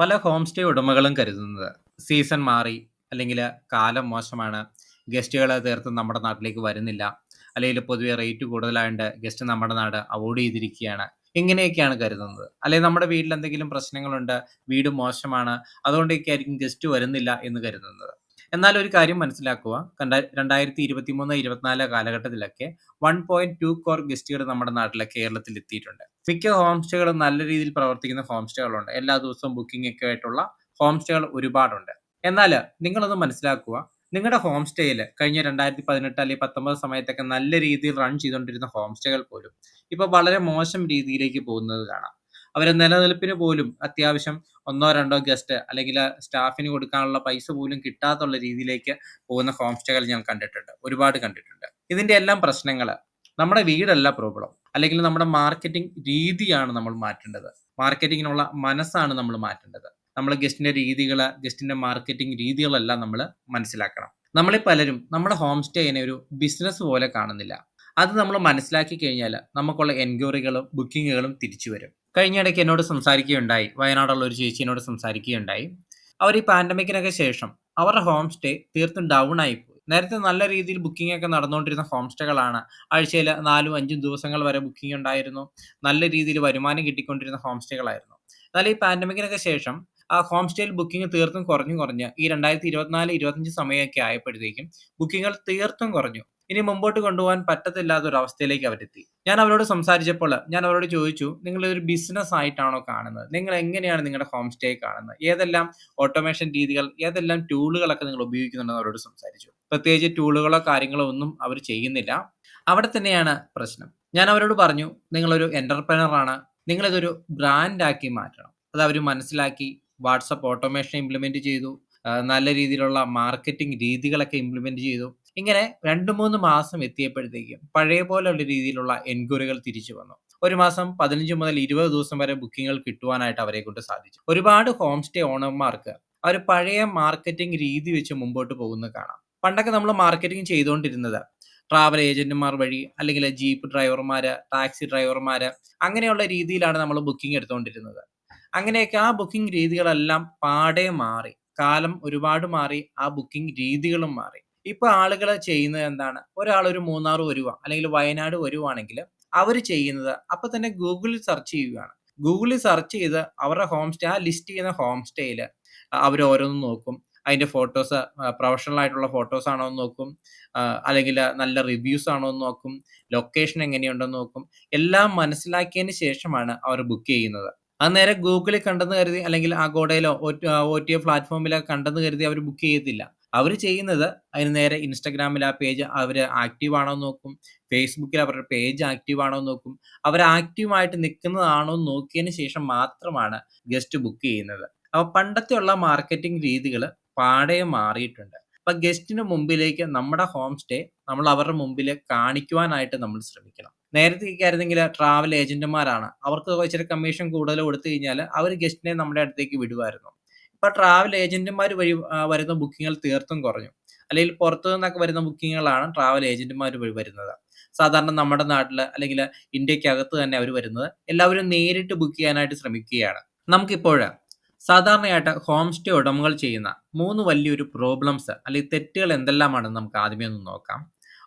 പല home stay ഉടമകളും കരുതുന്നത്. Season മാറി അല്ലെങ്കിൽ കാലം മോശമാണ്. ഗസ്റ്റുകൾ തീർത്തും നമ്മുടെ നാട്ടിലേക്ക് വരുന്നില്ല. അല്ലെങ്കിൽ പൊതുവെ റേറ്റ് കൂടുതലായതുകൊണ്ട് ഗസ്റ്റ് നമ്മുടെ നാട് അവോയ്ഡ് ചെയ്തിരിക്കുകയാണ്. ഇങ്ങനെയൊക്കെയാണ് കരുതുന്നത്. അല്ലെങ്കിൽ നമ്മുടെ വീട്ടിൽ എന്തെങ്കിലും പ്രശ്നങ്ങളുണ്ട് വീട് മോശമാണ് അതുകൊണ്ടൊക്കെ ആയിരിക്കും ഗസ്റ്റ് വരുന്നില്ല എന്ന് കരുതുന്നത്. എന്നാൽ ഒരു കാര്യം മനസ്സിലാക്കുക. രണ്ടായിരത്തി ഇരുപത്തി മൂന്ന് ഇരുപത്തിനാല് കാലഘട്ടത്തിലൊക്കെ വൺ പോയിന്റ് ടു കോർ ഗസ്റ്റുകൾ നമ്മുടെ നാട്ടിലെ കേരളത്തിൽ എത്തിയിട്ടുണ്ട് മിക്ക ഹോം സ്റ്റേകളും നല്ല രീതിയിൽ പ്രവർത്തിക്കുന്ന ഹോം സ്റ്റേകളുണ്ട് എല്ലാ ദിവസവും ബുക്കിംഗ് ഒക്കെ ആയിട്ടുള്ള ഹോം സ്റ്റേകൾ ഒരുപാടുണ്ട്. എന്നാൽ നിങ്ങളൊന്ന് മനസ്സിലാക്കുക നിങ്ങളുടെ ഹോം സ്റ്റേയിൽ കഴിഞ്ഞ രണ്ടായിരത്തി പതിനെട്ട് അല്ലെങ്കിൽ പത്തൊമ്പത് സമയത്തൊക്കെ നല്ല രീതിയിൽ റൺ ചെയ്തുകൊണ്ടിരുന്ന ഹോം സ്റ്റേകൾ പോലും ഇപ്പൊ വളരെ മോശം രീതിയിലേക്ക് പോകുന്നത് കാണാം. അവരെ നിലനിൽപ്പിന് പോലും അത്യാവശ്യം ഒന്നോ രണ്ടോ ഗസ്റ്റ് അല്ലെങ്കിൽ സ്റ്റാഫിന് കൊടുക്കാനുള്ള പൈസ പോലും കിട്ടാത്തുള്ള രീതിയിലേക്ക് പോകുന്ന ഹോം സ്റ്റേകൾ ഞാൻ കണ്ടിട്ടുണ്ട്. ഒരുപാട് കണ്ടിട്ടുണ്ട്. ഇതിന്റെ എല്ലാം പ്രശ്നങ്ങൾ നമ്മുടെ വീടല്ല പ്രോബ്ലം അല്ലെങ്കിൽ നമ്മുടെ മാർക്കറ്റിംഗ് രീതിയാണ് നമ്മൾ മാറ്റേണ്ടത്. മാർക്കറ്റിങ്ങിനുള്ള മനസ്സാണ് നമ്മൾ മാറ്റേണ്ടത്. നമ്മൾ ഗസ്റ്റിന്റെ രീതികൾ ഗസ്റ്റിന്റെ മാർക്കറ്റിംഗ് രീതികളെല്ലാം നമ്മൾ മനസ്സിലാക്കണം. നമ്മളെ പലരും നമ്മുടെ ഹോം സ്റ്റേനെ ഒരു ബിസിനസ് പോലെ കാണുന്നില്ല. അത് നമ്മൾ മനസ്സിലാക്കി കഴിഞ്ഞാൽ നമുക്കുള്ള എൻക്വയറികളും ബുക്കിങ്ങുകളും തിരിച്ചു വരും. കഴിഞ്ഞ ഇടയ്ക്ക് എന്നോട് സംസാരിക്കുകയുണ്ടായി. വയനാടുള്ള ഒരു ചേച്ചി എന്നോട് സംസാരിക്കുകയുണ്ടായി. അവർ ഈ പാൻഡമിക്കിനൊക്കെ ശേഷം അവരുടെ ഹോം സ്റ്റേ തീർത്തും ഡൗൺ ആയിപ്പോയി. നേരത്തെ നല്ല രീതിയിൽ ബുക്കിംഗ് ഒക്കെ നടന്നുകൊണ്ടിരുന്ന ഹോം സ്റ്റേകളാണ് ആഴ്ചയിൽ നാലും അഞ്ചും ദിവസങ്ങൾ വരെ ബുക്കിംഗ് ഉണ്ടായിരുന്നു. നല്ല രീതിയിൽ വരുമാനം കിട്ടിക്കൊണ്ടിരുന്ന ഹോം സ്റ്റേകളായിരുന്നു എന്നാൽ ഈ പാൻഡമിക്കിനൊക്കെ ശേഷം ആ ഹോം സ്റ്റേയിൽ ബുക്കിംഗ് തീർത്തും കുറഞ്ഞു കുറഞ്ഞ് ഈ രണ്ടായിരത്തി ഇരുപത്തിനാല് ഇരുപത്തഞ്ച് സമയമൊക്കെ ആയപ്പോഴത്തേക്കും ബുക്കിങ്ങുകൾ തീർത്തും കുറഞ്ഞു. ഇനി മുമ്പോട്ട് കൊണ്ടുപോകാൻ പറ്റത്തില്ലാത്ത ഒരു അവസ്ഥയിലേക്ക് അവരെത്തി. ഞാൻ അവരോട് സംസാരിച്ചപ്പോൾ ഞാൻ അവരോട് ചോദിച്ചു നിങ്ങൾ ഒരു ബിസിനസ് ആയിട്ടാണോ കാണുന്നത്? നിങ്ങൾ എങ്ങനെയാണ് നിങ്ങളുടെ ഹോം സ്റ്റേ കാണുന്നത്? ഏതെല്ലാം ഓട്ടോമേഷൻ രീതികൾ ഏതെല്ലാം ടൂളുകളൊക്കെ നിങ്ങൾ ഉപയോഗിക്കുന്നുണ്ടെന്ന് അവരോട് സംസാരിച്ചു. പ്രത്യേകിച്ച് ടൂളുകളോ കാര്യങ്ങളോ ഒന്നും അവർ ചെയ്യുന്നില്ല. അവിടെ തന്നെയാണ് പ്രശ്നം. ഞാൻ അവരോട് പറഞ്ഞു നിങ്ങളൊരു എന്റർപ്രനറാണ് നിങ്ങളിതൊരു ബ്രാൻഡാക്കി മാറ്റണം. അത് അവർ മനസ്സിലാക്കി വാട്സപ്പ് ഓട്ടോമേഷൻ ഇംപ്ലിമെന്റ് ചെയ്തു നല്ല രീതിയിലുള്ള മാർക്കറ്റിംഗ് രീതികളൊക്കെ ഇംപ്ലിമെന്റ് ചെയ്തു. ഇങ്ങനെ രണ്ട് മൂന്ന് മാസം എത്തിയപ്പോഴത്തേക്കും പഴയ പോലെയുള്ള രീതിയിലുള്ള എൻക്വയറികൾ തിരിച്ചു വന്നു. ഒരു മാസം പതിനഞ്ച് മുതൽ ഇരുപത് ദിവസം വരെ ബുക്കിങ്ങുകൾ കിട്ടുവാനായിട്ട് അവരെ കൊണ്ട് സാധിച്ചു. ഒരുപാട് ഹോം സ്റ്റേ ഓണർമാർക്ക് അവർ പഴയ മാർക്കറ്റിംഗ് രീതി വെച്ച് മുമ്പോട്ട് പോകുന്നത് കാണാം. പണ്ടൊക്കെ നമ്മൾ മാർക്കറ്റിംഗ് ചെയ്തുകൊണ്ടിരുന്നത് ട്രാവൽ ഏജന്റുമാർ വഴി അല്ലെങ്കിൽ ജീപ്പ് ഡ്രൈവർമാര് ടാക്സി ഡ്രൈവർമാര് അങ്ങനെയുള്ള രീതിയിലാണ് നമ്മൾ ബുക്കിംഗ് എടുത്തുകൊണ്ടിരുന്നത് അങ്ങനെയൊക്കെ ആ ബുക്കിംഗ് രീതികളെല്ലാം പാടെ മാറി. കാലം ഒരുപാട് മാറി ആ ബുക്കിംഗ് രീതികളും മാറി. ഇപ്പൊ ആളുകൾ ചെയ്യുന്നത് എന്താണ്? ഒരാൾ ഒരു മൂന്നാർ വരുക അല്ലെങ്കിൽ വയനാട് വരുവാണെങ്കിൽ അവർ ചെയ്യുന്നത് അപ്പൊ തന്നെ ഗൂഗിളിൽ സെർച്ച് ചെയ്യുകയാണ് ഗൂഗിളിൽ സെർച്ച് ചെയ്ത് അവരുടെ ഹോം സ്റ്റേ ആ ലിസ്റ്റ് ചെയ്യുന്ന ഹോം സ്റ്റേയിൽ അവർ ഓരോന്നും നോക്കും. അതിന്റെ ഫോട്ടോസ് പ്രൊഫഷണൽ ആയിട്ടുള്ള ഫോട്ടോസ് ആണോ എന്ന് നോക്കും അല്ലെങ്കിൽ നല്ല റിവ്യൂസ് ആണോ എന്ന് നോക്കും. ലൊക്കേഷൻ എങ്ങനെയുണ്ടെന്ന് നോക്കും. എല്ലാം മനസ്സിലാക്കിയതിന് ശേഷമാണ് അവർ ബുക്ക് ചെയ്യുന്നത്. അത് നേരെ ഗൂഗിളിൽ കണ്ടെന്ന് കരുതി അല്ലെങ്കിൽ അഗോഡയിലോ ഒ ടി പ്ലാറ്റ്ഫോമിലോ കണ്ടെന്ന് കരുതി അവർ ബുക്ക് ചെയ്യത്തില്ല. അവർ ചെയ്യുന്നത് അതിന് നേരെ ഇൻസ്റ്റഗ്രാമിൽ ആ പേജ് അവർ ആക്റ്റീവ് ആണോ എന്ന് നോക്കും ഫേസ്ബുക്കിൽ അവരുടെ പേജ് ആക്റ്റീവ് ആണോ എന്ന് നോക്കും. അവർ ആക്റ്റീവായിട്ട് നിൽക്കുന്നതാണോ എന്ന് നോക്കിയതിന് ശേഷം മാത്രമാണ് ഗസ്റ്റ് ബുക്ക് ചെയ്യുന്നത്. അപ്പോൾ പണ്ടത്തെ ഉള്ള മാർക്കറ്റിംഗ് രീതികൾ പാടെ മാറിയിട്ടുണ്ട്. അപ്പൊ ഗസ്റ്റിന് മുമ്പിലേക്ക് നമ്മുടെ ഹോം സ്റ്റേ നമ്മൾ അവരുടെ മുമ്പിൽ കാണിക്കുവാനായിട്ട് നമ്മൾ ശ്രമിക്കണം. നേരത്തെ ആയിരുന്നെങ്കിൽ ട്രാവൽ ഏജന്റുമാരാണ് അവർക്ക് ഇച്ചിരി കമ്മീഷൻ കൂടുതൽ കൊടുത്തു കഴിഞ്ഞാൽ അവർ ഗസ്റ്റിനെ നമ്മുടെ അടുത്തേക്ക് വിടുമായിരുന്നു. ഇപ്പൊ ട്രാവൽ ഏജന്റുമാർ വഴി വരുന്ന ബുക്കിങ്ങുകൾ തീർത്തും കുറഞ്ഞു. അല്ലെങ്കിൽ പുറത്തു നിന്നൊക്കെ വരുന്ന ബുക്കിങ്ങുകളാണ് ട്രാവൽ ഏജന്റുമാർ വഴി വരുന്നത്. സാധാരണ നമ്മുടെ നാട്ടിൽ അല്ലെങ്കിൽ ഇന്ത്യക്കകത്ത് തന്നെ അവർ വരുന്നത്. എല്ലാവരും നേരിട്ട് ബുക്ക് ചെയ്യാനായിട്ട് ശ്രമിക്കുകയാണ്. നമുക്കിപ്പോൾ സാധാരണയായിട്ട് ഹോം സ്റ്റേ ഉടമകൾ ചെയ്യുന്ന മൂന്ന് വലിയൊരു പ്രോബ്ലംസ് അല്ലെങ്കിൽ തെറ്റുകൾ എന്തെല്ലാമാണെന്ന് നമുക്ക് ആദ്യമേ ഒന്ന് നോക്കാം.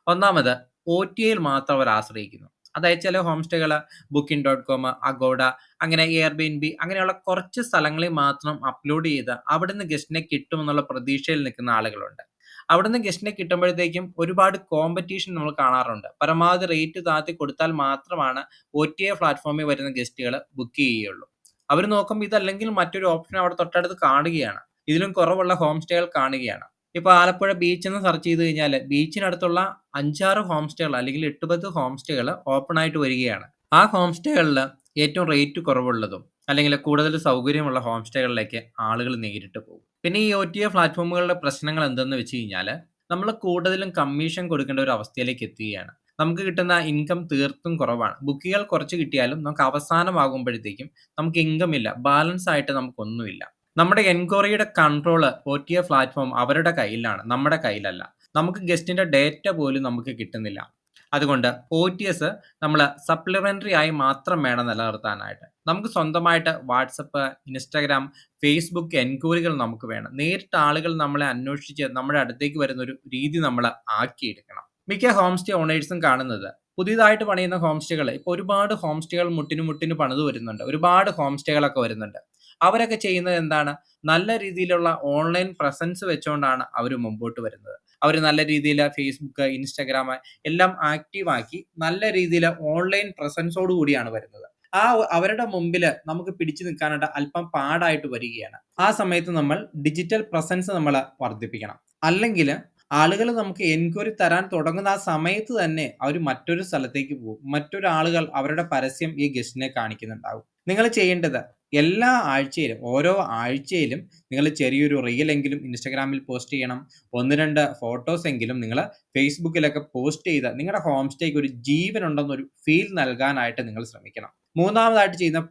ഒന്നാമത് ഒ ടി ഐയിൽ മാത്രം അവർ ആശ്രയിക്കുന്നു. അതായത് ചില ഹോം സ്റ്റേകൾ ബുക്കിംഗ് ഡോട്ട് കോം അഗോഡ അങ്ങനെ എയർ ബി എൻ ബി അങ്ങനെയുള്ള കുറച്ച് സ്ഥലങ്ങളിൽ മാത്രം അപ്ലോഡ് ചെയ്ത് അവിടുന്ന് ഗസ്റ്റിനെ കിട്ടുമെന്നുള്ള പ്രതീക്ഷയിൽ നിൽക്കുന്ന ആളുകളുണ്ട്. അവിടുന്ന് ഗസ്റ്റിനെ കിട്ടുമ്പോഴത്തേക്കും ഒരുപാട് കോമ്പറ്റീഷൻ നമ്മൾ കാണാറുണ്ട്. പരമാവധി റേറ്റ് താഴ്ത്തി കൊടുത്താൽ മാത്രമാണ് ഒ ടി എ പ്ലാറ്റ്ഫോമിൽ വരുന്ന ഗസ്റ്റുകൾ ബുക്ക് ചെയ്യുകയുള്ളൂ. അവർ നോക്കുമ്പോൾ ഇതല്ലെങ്കിൽ മറ്റൊരു ഓപ്ഷൻ അവിടെ തൊട്ടടുത്ത് കാണുകയാണ്. ഇതിലും കുറവുള്ള ഹോം സ്റ്റേകൾ കാണുകയാണ്. ഇപ്പൊ ആലപ്പുഴ ബീച്ച് എന്ന് സെർച്ച് ചെയ്ത് കഴിഞ്ഞാൽ ബീച്ചിനടുത്തുള്ള അഞ്ചാറ് ഹോം സ്റ്റേകൾ അല്ലെങ്കിൽ എട്ട് പത്ത് ഹോം സ്റ്റേകൾ ഓപ്പൺ ആയിട്ട് വരികയാണ്. ആ ഹോം സ്റ്റേകളിൽ ഏറ്റവും റേറ്റ് കുറവുള്ളതും അല്ലെങ്കിൽ കൂടുതൽ സൗകര്യമുള്ള ഹോം സ്റ്റേകളിലേക്ക് ആളുകൾ നേരിട്ട് പോകും. പിന്നെ ഈ ഒ ടി എ പ്ലാറ്റ്ഫോമുകളുടെ പ്രശ്നങ്ങൾ എന്തെന്ന് വെച്ച് കഴിഞ്ഞാൽ നമ്മൾ കൂടുതലും കമ്മീഷൻ കൊടുക്കേണ്ട ഒരു അവസ്ഥയിലേക്ക് എത്തുകയാണ്. നമുക്ക് കിട്ടുന്ന ഇൻകം തീർത്തും കുറവാണ്. ബുക്കുകൾ കുറച്ച് കിട്ടിയാലും നമുക്ക് അവസാനമാകുമ്പോഴത്തേക്കും നമുക്ക് ഇൻകം ഇല്ല. ബാലൻസ് ആയിട്ട് നമുക്കൊന്നുമില്ല. നമ്മുടെ എൻക്വയറിയുടെ control O T A platform അവരുടെ കയ്യിലാണ്. നമ്മുടെ കയ്യിലല്ല. നമുക്ക് ഗസ്റ്റിന്റെ ഡേറ്റ പോലും നമുക്ക് കിട്ടുന്നില്ല. അതുകൊണ്ട് ഒ ടി എസ് നമ്മൾ സപ്ലിമെന്ററി ആയി മാത്രം വേണം നിലനിർത്താനായിട്ട്. നമുക്ക് സ്വന്തമായിട്ട് വാട്സപ്പ് ഇൻസ്റ്റാഗ്രാം ഫേസ്ബുക്ക് എൻക്വയറികൾ നമുക്ക് വേണം. നേരിട്ട് ആളുകൾ നമ്മളെ അന്വേഷിച്ച് നമ്മുടെ അടുത്തേക്ക് വരുന്ന ഒരു രീതി നമ്മൾ ആക്കിയെടുക്കണം. മിക്ക ഹോം സ്റ്റേ ഓണേഴ്സും കാണുന്നത്. പുതിയതായിട്ട് പണിയുന്ന ഹോം സ്റ്റേകൾ ഇപ്പോൾ ഒരുപാട് ഹോം സ്റ്റേകൾ മുട്ടിന് മുട്ടിന് പണിത് വരുന്നുണ്ട്. ഒരുപാട് ഹോം സ്റ്റേകളൊക്കെ വരുന്നുണ്ട്. അവരൊക്കെ ചെയ്യുന്നത് എന്താണ്? നല്ല രീതിയിലുള്ള ഓൺലൈൻ പ്രസൻസ് വെച്ചുകൊണ്ടാണ് അവർ മുമ്പോട്ട് വരുന്നത്. അവർ നല്ല രീതിയിൽ ഫേസ്ബുക്ക് ഇൻസ്റ്റാഗ്രാം എല്ലാം ആക്റ്റീവാക്കി നല്ല രീതിയിൽ ഓൺലൈൻ പ്രസൻസോട് കൂടിയാണ് വരുന്നത്. ആ അവരുടെ മുമ്പിൽ നമുക്ക് പിടിച്ചു നിൽക്കാനായിട്ട് അല്പം പാടായിട്ട് വരികയാണ്. ആ സമയത്ത് നമ്മൾ ഡിജിറ്റൽ പ്രസൻസ് നമ്മൾ വർദ്ധിപ്പിക്കണം. അല്ലെങ്കിൽ ആളുകൾ നമുക്ക് എൻക്വയറി തരാൻ തുടങ്ങുന്ന ആ സമയത്ത് തന്നെ അവർ മറ്റൊരു സ്ഥലത്തേക്ക് പോകും. മറ്റൊരു ആളുകൾ അവരുടെ പരസ്യം ഈ ഗസ്റ്റിനെ കാണിക്കുന്നുണ്ടാവും നിങ്ങൾ ചെയ്യേണ്ടത് എല്ലാ ആഴ്ചയിലും ഓരോ ആഴ്ചയിലും നിങ്ങൾ ചെറിയൊരു റീലെങ്കിലും ഇൻസ്റ്റാഗ്രാമിൽ പോസ്റ്റ് ചെയ്യണം. ഒന്ന് രണ്ട് ഫോട്ടോസ് എങ്കിലും നിങ്ങൾ ഫേസ്ബുക്കിലൊക്കെ പോസ്റ്റ് ചെയ്ത് നിങ്ങളുടെ ഹോം സ്റ്റേക്ക് ഒരു ജീവൻ ഉണ്ടെന്നൊരു ഫീൽ നൽകാനായിട്ട് നിങ്ങൾ ശ്രമിക്കണം. മൂന്നാമതായിട്ട് ചെയ്യുന്ന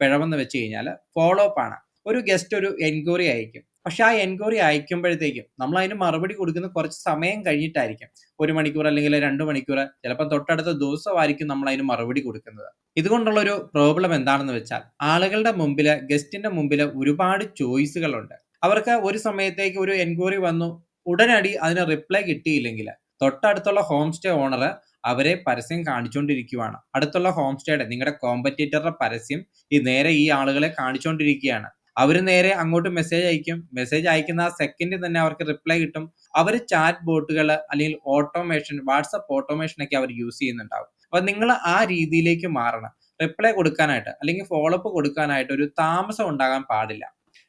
പിഴവെന്ന് വെച്ച് കഴിഞ്ഞാൽ ഫോളോ അപ്പ് ആണ്. ഒരു ഗസ്റ്റ് ഒരു എൻക്വയറി അയക്കും. പക്ഷെ ആ എൻക്വയറി അയക്കുമ്പോഴത്തേക്കും നമ്മൾ അതിന് മറുപടി കൊടുക്കുന്ന കുറച്ച് സമയം കഴിഞ്ഞിട്ടായിരിക്കും. ഒരു മണിക്കൂർ അല്ലെങ്കിൽ രണ്ട് മണിക്കൂർ ചിലപ്പോൾ തൊട്ടടുത്ത ദിവസമായിരിക്കും നമ്മൾ അതിന് മറുപടി കൊടുക്കുന്നത്. ഇതുകൊണ്ടുള്ള ഒരു പ്രോബ്ലം എന്താണെന്ന് വെച്ചാൽ ആളുകളുടെ മുമ്പിൽ ഗസ്റ്റിന്റെ മുമ്പിൽ ഒരുപാട് ചോയ്സുകളുണ്ട്. അവർക്ക് ഒരു സമയത്തേക്ക് ഒരു എൻക്വയറി വന്നു ഉടനടി അതിന് റിപ്ലൈ കിട്ടിയില്ലെങ്കിൽ തൊട്ടടുത്തുള്ള ഹോം സ്റ്റേ ഓണർ അവരെ പരസ്യം കാണിച്ചുകൊണ്ടിരിക്കുകയാണ് അടുത്തുള്ള ഹോം സ്റ്റേയുടെ നിങ്ങളുടെ കോമ്പറ്റേറ്ററുടെ പരസ്യം ഈ നേരെ ഈ ആളുകളെ കാണിച്ചുകൊണ്ടിരിക്കുകയാണ് അവർ നേരെ അങ്ങോട്ട് മെസ്സേജ് അയക്കും. മെസ്സേജ് അയക്കുന്ന ആ സെക്കൻഡിൽ തന്നെ അവർക്ക് റിപ്ലൈ കിട്ടും. അവർ ചാറ്റ് ബോട്ടുകൾ അല്ലെങ്കിൽ ഓട്ടോമേഷൻ വാട്സപ്പ് ഓട്ടോമേഷൻ ഒക്കെ അവർ യൂസ് ചെയ്യുന്നുണ്ടാവും. അപ്പൊ നിങ്ങൾ ആ രീതിയിലേക്ക് മാറണം. റിപ്ലൈ കൊടുക്കാനായിട്ട് അല്ലെങ്കിൽ ഫോളോ അപ്പ് കൊടുക്കാനായിട്ട് ഒരു താമസം ഉണ്ടാകാൻ പാടില്ല.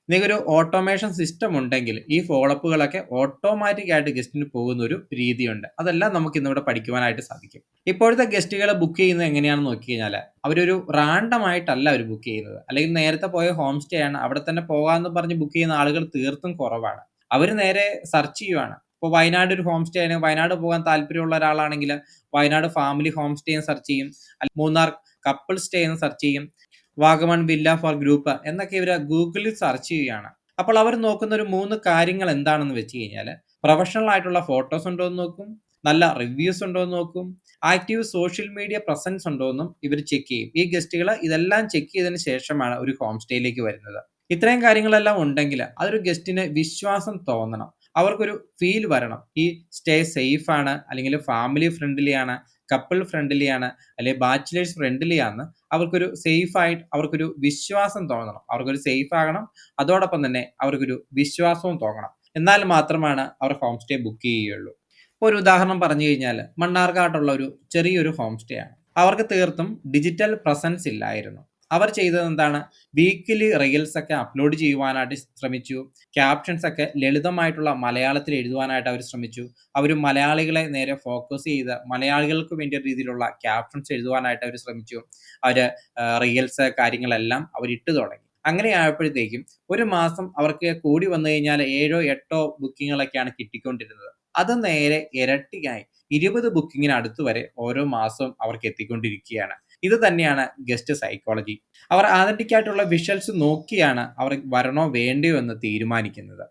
നിങ്ങൾക്കൊരു ഓട്ടോമേഷൻ സിസ്റ്റം ഉണ്ടെങ്കിൽ ഈ ഫോളോപ്പുകളൊക്കെ ഓട്ടോമാറ്റിക് ആയിട്ട് ഗസ്റ്റിന് പോകുന്ന ഒരു രീതിയുണ്ട്. അതെല്ലാം നമുക്ക് ഇന്നിവിടെ പഠിക്കുവാനായിട്ട് സാധിക്കും. ഇപ്പോഴത്തെ ഗസ്റ്റുകളെ ബുക്ക് ചെയ്യുന്നത് എങ്ങനെയാണെന്ന് നോക്കി കഴിഞ്ഞാൽ അവരൊരു റാൻഡം ആയിട്ടല്ല അവർ ബുക്ക് ചെയ്യുന്നത്. അല്ലെങ്കിൽ നേരത്തെ പോയ ഹോം സ്റ്റേ ആണ് അവിടെ തന്നെ പോകാമെന്ന് പറഞ്ഞ് ബുക്ക് ചെയ്യുന്ന ആളുകൾ തീർത്തും കുറവാണ്. അവർ നേരെ സെർച്ച് ചെയ്യുവാണ്. ഇപ്പോൾ വയനാട് ഒരു ഹോം സ്റ്റേ ആണ്. വയനാട് പോകാൻ താല്പര്യമുള്ള ഒരാളാണെങ്കിൽ Wayanad family home stay search ചെയ്യും. മൂന്നാർ കപ്പിൾ സ്റ്റേ എന്ന് സെർച്ച് ചെയ്യും. വാഗമൺ വില്ല ഫോർ ഗ്രൂപ്പ് എന്നൊക്കെ ഇവർ ഗൂഗിളിൽ സെർച്ച് ചെയ്യുകയാണ്. അപ്പോൾ അവർ നോക്കുന്ന ഒരു മൂന്ന് കാര്യങ്ങൾ എന്താണെന്ന് വെച്ച് കഴിഞ്ഞാൽ പ്രൊഫഷണൽ ആയിട്ടുള്ള ഫോട്ടോസ് ഉണ്ടോ എന്ന് നോക്കും നല്ല റിവ്യൂസ് ഉണ്ടോ എന്ന് നോക്കും ആക്റ്റീവ് സോഷ്യൽ മീഡിയ പ്രസൻസ് ഉണ്ടോ എന്നും ഇവർ ചെക്ക് ചെയ്യും. ഈ ഗസ്റ്റുകൾ ഇതെല്ലാം ചെക്ക് ചെയ്തതിന് ശേഷമാണ് ഒരു ഹോം സ്റ്റേയിലേക്ക് വരുന്നത്. ഇത്രയും കാര്യങ്ങളെല്ലാം ഉണ്ടെങ്കിൽ അതൊരു ഗസ്റ്റിന് വിശ്വാസം തോന്നണം. അവർക്കൊരു ഫീൽ വരണം. ഈ സ്റ്റേ സേഫ് ആണ് അല്ലെങ്കിൽ ഫാമിലി ഫ്രണ്ട്ലി ആണ് കപ്പിൾ ഫ്രണ്ട്ലി ആണ് അല്ലെങ്കിൽ ബാച്ചിലേഴ്സ് ഫ്രണ്ട്ലി ആണ് അവർക്കൊരു സേഫ് ആയിട്ട് അവർക്കൊരു വിശ്വാസം തോന്നണം. അവർക്കൊരു സേഫ് ആകണം അതോടൊപ്പം തന്നെ അവർക്കൊരു വിശ്വാസവും തോന്നണം. എന്നാൽ മാത്രമാണ് അവർ ഹോം സ്റ്റേ ബുക്ക് ചെയ്യുകയുള്ളൂ. ഇപ്പോൾ ഒരു ഉദാഹരണം പറഞ്ഞു കഴിഞ്ഞാൽ മണ്ണാർക്കാട്ടുള്ള ഒരു ചെറിയൊരു ഹോം സ്റ്റേ ആണ്. അവർക്ക് തീർത്തും ഡിജിറ്റൽ പ്രസൻസ് ഇല്ലായിരുന്നു. അവർ ചെയ്തത് എന്താണ്? വീക്കിലി റീൽസ് ഒക്കെ അപ്ലോഡ് ചെയ്യുവാനായിട്ട് ശ്രമിച്ചു. ക്യാപ്ഷൻസ് ഒക്കെ ലളിതമായിട്ടുള്ള മലയാളത്തിൽ എഴുതുവാനായിട്ട് അവർ ശ്രമിച്ചു. അവർ മലയാളികളെ നേരെ ഫോക്കസ് ചെയ്ത് മലയാളികൾക്ക് വേണ്ടിയ രീതിയിലുള്ള ക്യാപ്ഷൻസ് എഴുതുവാനായിട്ട് അവർ ശ്രമിച്ചു. അവർ റീൽസ് കാര്യങ്ങളെല്ലാം അവർ ഇട്ടു തുടങ്ങി. അങ്ങനെ ആയപ്പോഴത്തേക്കും ഒരു മാസം അവർക്ക് കൂടി വന്നു കഴിഞ്ഞാൽ ഏഴോ എട്ടോ ബുക്കിങ്ങുകളൊക്കെയാണ് കിട്ടിക്കൊണ്ടിരുന്നത്. അത് നേരെ ഇരട്ടിയായി. ഇരുപത് ബുക്കിങ്ങിന് അടുത്ത് വരെ ഓരോ മാസവും അവർക്ക് എത്തിക്കൊണ്ടിരിക്കുകയാണ്. ഇത് തന്നെയാണ് ഗസ്റ്റ് സൈക്കോളജി അവർ ആതന്റിക് ആയിട്ടുള്ള വിഷ്വൽസ് നോക്കിയാണ് അവർ വരണോ വേണ്ടയോ എന്ന് തീരുമാനിക്കുന്നത്.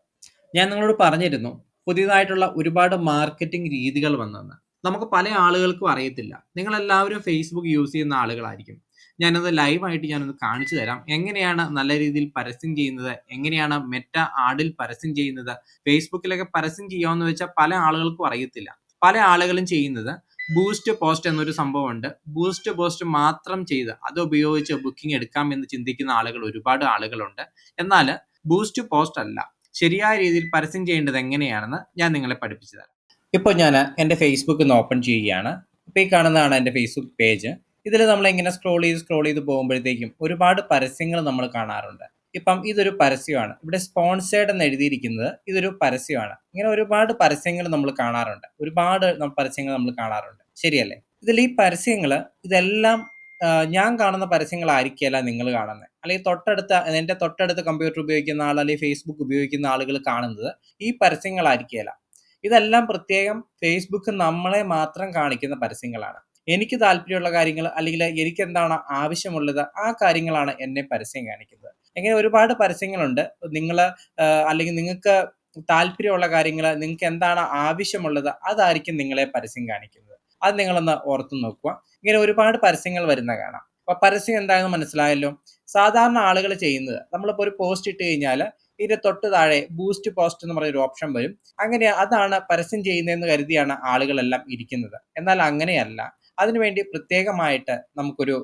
ഞാൻ നിങ്ങളോട് പറഞ്ഞിരുന്നു പുതിയതായിട്ടുള്ള ഒരുപാട് മാർക്കറ്റിംഗ് രീതികൾ വന്നെന്ന്. നമുക്ക് പല ആളുകൾക്കും അറിയത്തില്ല. നിങ്ങൾ എല്ലാവരും ഫേസ്ബുക്ക് യൂസ് ചെയ്യുന്ന ആളുകളായിരിക്കും. ഞാനത് ലൈവായിട്ട് ഞാനൊന്ന് കാണിച്ചു തരാം. എങ്ങനെയാണ് നല്ല രീതിയിൽ പരസ്യം ചെയ്യുന്നത്? എങ്ങനെയാണ് മെറ്റ ആഡിൽ പരസ്യം ചെയ്യുന്നത്? ഫേസ്ബുക്കിലൊക്കെ പരസ്യം ചെയ്യാമെന്ന് വെച്ചാൽ പല ആളുകൾക്കും അറിയത്തില്ല. പല ആളുകളും ചെയ്യുന്നത് ബൂസ്റ്റ് പോസ്റ്റ് എന്നൊരു സംഭവമുണ്ട്. ബൂസ്റ്റ് പോസ്റ്റ് മാത്രം ചെയ്ത് അത് ഉപയോഗിച്ച് ബുക്കിംഗ് എടുക്കാം എന്ന് ചിന്തിക്കുന്ന ആളുകൾ ഒരുപാട് ആളുകളുണ്ട്. എന്നാൽ ബൂസ്റ്റ് പോസ്റ്റ് അല്ല. ശരിയായ രീതിയിൽ പരസ്യം ചെയ്യേണ്ടത് എങ്ങനെയാണെന്ന് ഞാൻ നിങ്ങളെ പഠിപ്പിച്ചു തരാം. ഇപ്പോൾ ഞാൻ എന്റെ ഫേസ്ബുക്ക് ഒന്ന് ഓപ്പൺ ചെയ്യുകയാണ്. ഇപ്പോൾ ഈ കാണുന്നതാണ് എന്റെ ഫേസ്ബുക്ക് പേജ് ഇതിൽ നമ്മൾ ഇങ്ങനെ സ്ക്രോൾ ചെയ്ത് സ്ക്രോൾ ചെയ്ത് പോകുമ്പോഴത്തേക്കും ഒരുപാട് പരസ്യങ്ങൾ നമ്മൾ കാണാറുണ്ട്. ഇപ്പം ഇതൊരു പരസ്യമാണ്. ഇവിടെ സ്പോൺസേഡ് എന്ന് എഴുതിയിരിക്കുന്നത് ഇതൊരു പരസ്യമാണ്. ഇങ്ങനെ ഒരുപാട് പരസ്യങ്ങൾ നമ്മൾ കാണാറുണ്ട്. ഒരുപാട് പരസ്യങ്ങൾ നമ്മൾ കാണാറുണ്ട്. ശരിയല്ലേ? ഇതിൽ ഈ പരസ്യങ്ങൾ ഇതെല്ലാം ഞാൻ കാണുന്ന പരസ്യങ്ങളായിരിക്കില്ല നിങ്ങൾ കാണുന്നത് അല്ലെങ്കിൽ തൊട്ടടുത്ത എന്റെ തൊട്ടടുത്ത കമ്പ്യൂട്ടർ ഉപയോഗിക്കുന്ന ആൾ അല്ലെങ്കിൽ ഫേസ്ബുക്ക് ഉപയോഗിക്കുന്ന ആളുകൾ കാണുന്നത് ഈ പരസ്യങ്ങളായിരിക്കില്ല ഇതെല്ലാം പ്രത്യേകം ഫേസ്ബുക്ക് നമ്മളെ മാത്രം കാണിക്കുന്ന പരസ്യങ്ങളാണ്. എനിക്ക് താല്പര്യമുള്ള കാര്യങ്ങൾ അല്ലെങ്കിൽ എനിക്ക് എന്താണ് ആവശ്യമുള്ളത് ആ കാര്യങ്ങളാണ് എന്നെ പരസ്യം കാണിക്കുന്നത്. അങ്ങനെ ഒരുപാട് പരസ്യങ്ങളുണ്ട്. നിങ്ങൾ അല്ലെങ്കിൽ നിങ്ങൾക്ക് താല്പര്യമുള്ള കാര്യങ്ങൾ നിങ്ങൾക്ക് എന്താണ് ആവശ്യമുള്ളത് അതായിരിക്കും നിങ്ങളെ പരസ്യം കാണിക്കുന്നത്. അത് നിങ്ങളൊന്ന് ഓർത്തു നോക്കുക. ഇങ്ങനെ ഒരുപാട് പരസ്യങ്ങൾ വരുന്ന കാണാം. അപ്പൊ പരസ്യം എന്താണെന്ന് മനസ്സിലായല്ലോ? സാധാരണ ആളുകൾ ചെയ്യുന്നത് നമ്മളിപ്പോൾ ഒരു പോസ്റ്റ് ഇട്ട് കഴിഞ്ഞാൽ ഇതിന്റെ തൊട്ട് താഴെ ബൂസ്റ്റ് പോസ്റ്റ് എന്ന് പറഞ്ഞൊരു ഓപ്ഷൻ വരും. അങ്ങനെ അതാണ് പരസ്യം ചെയ്യുന്നതെന്ന് കരുതിയാണ് ആളുകളെല്ലാം ഇരിക്കുന്നത്. എന്നാൽ അങ്ങനെയല്ല. അതിനുവേണ്ടി പ്രത്യേകമായിട്ട് നമുക്കൊരു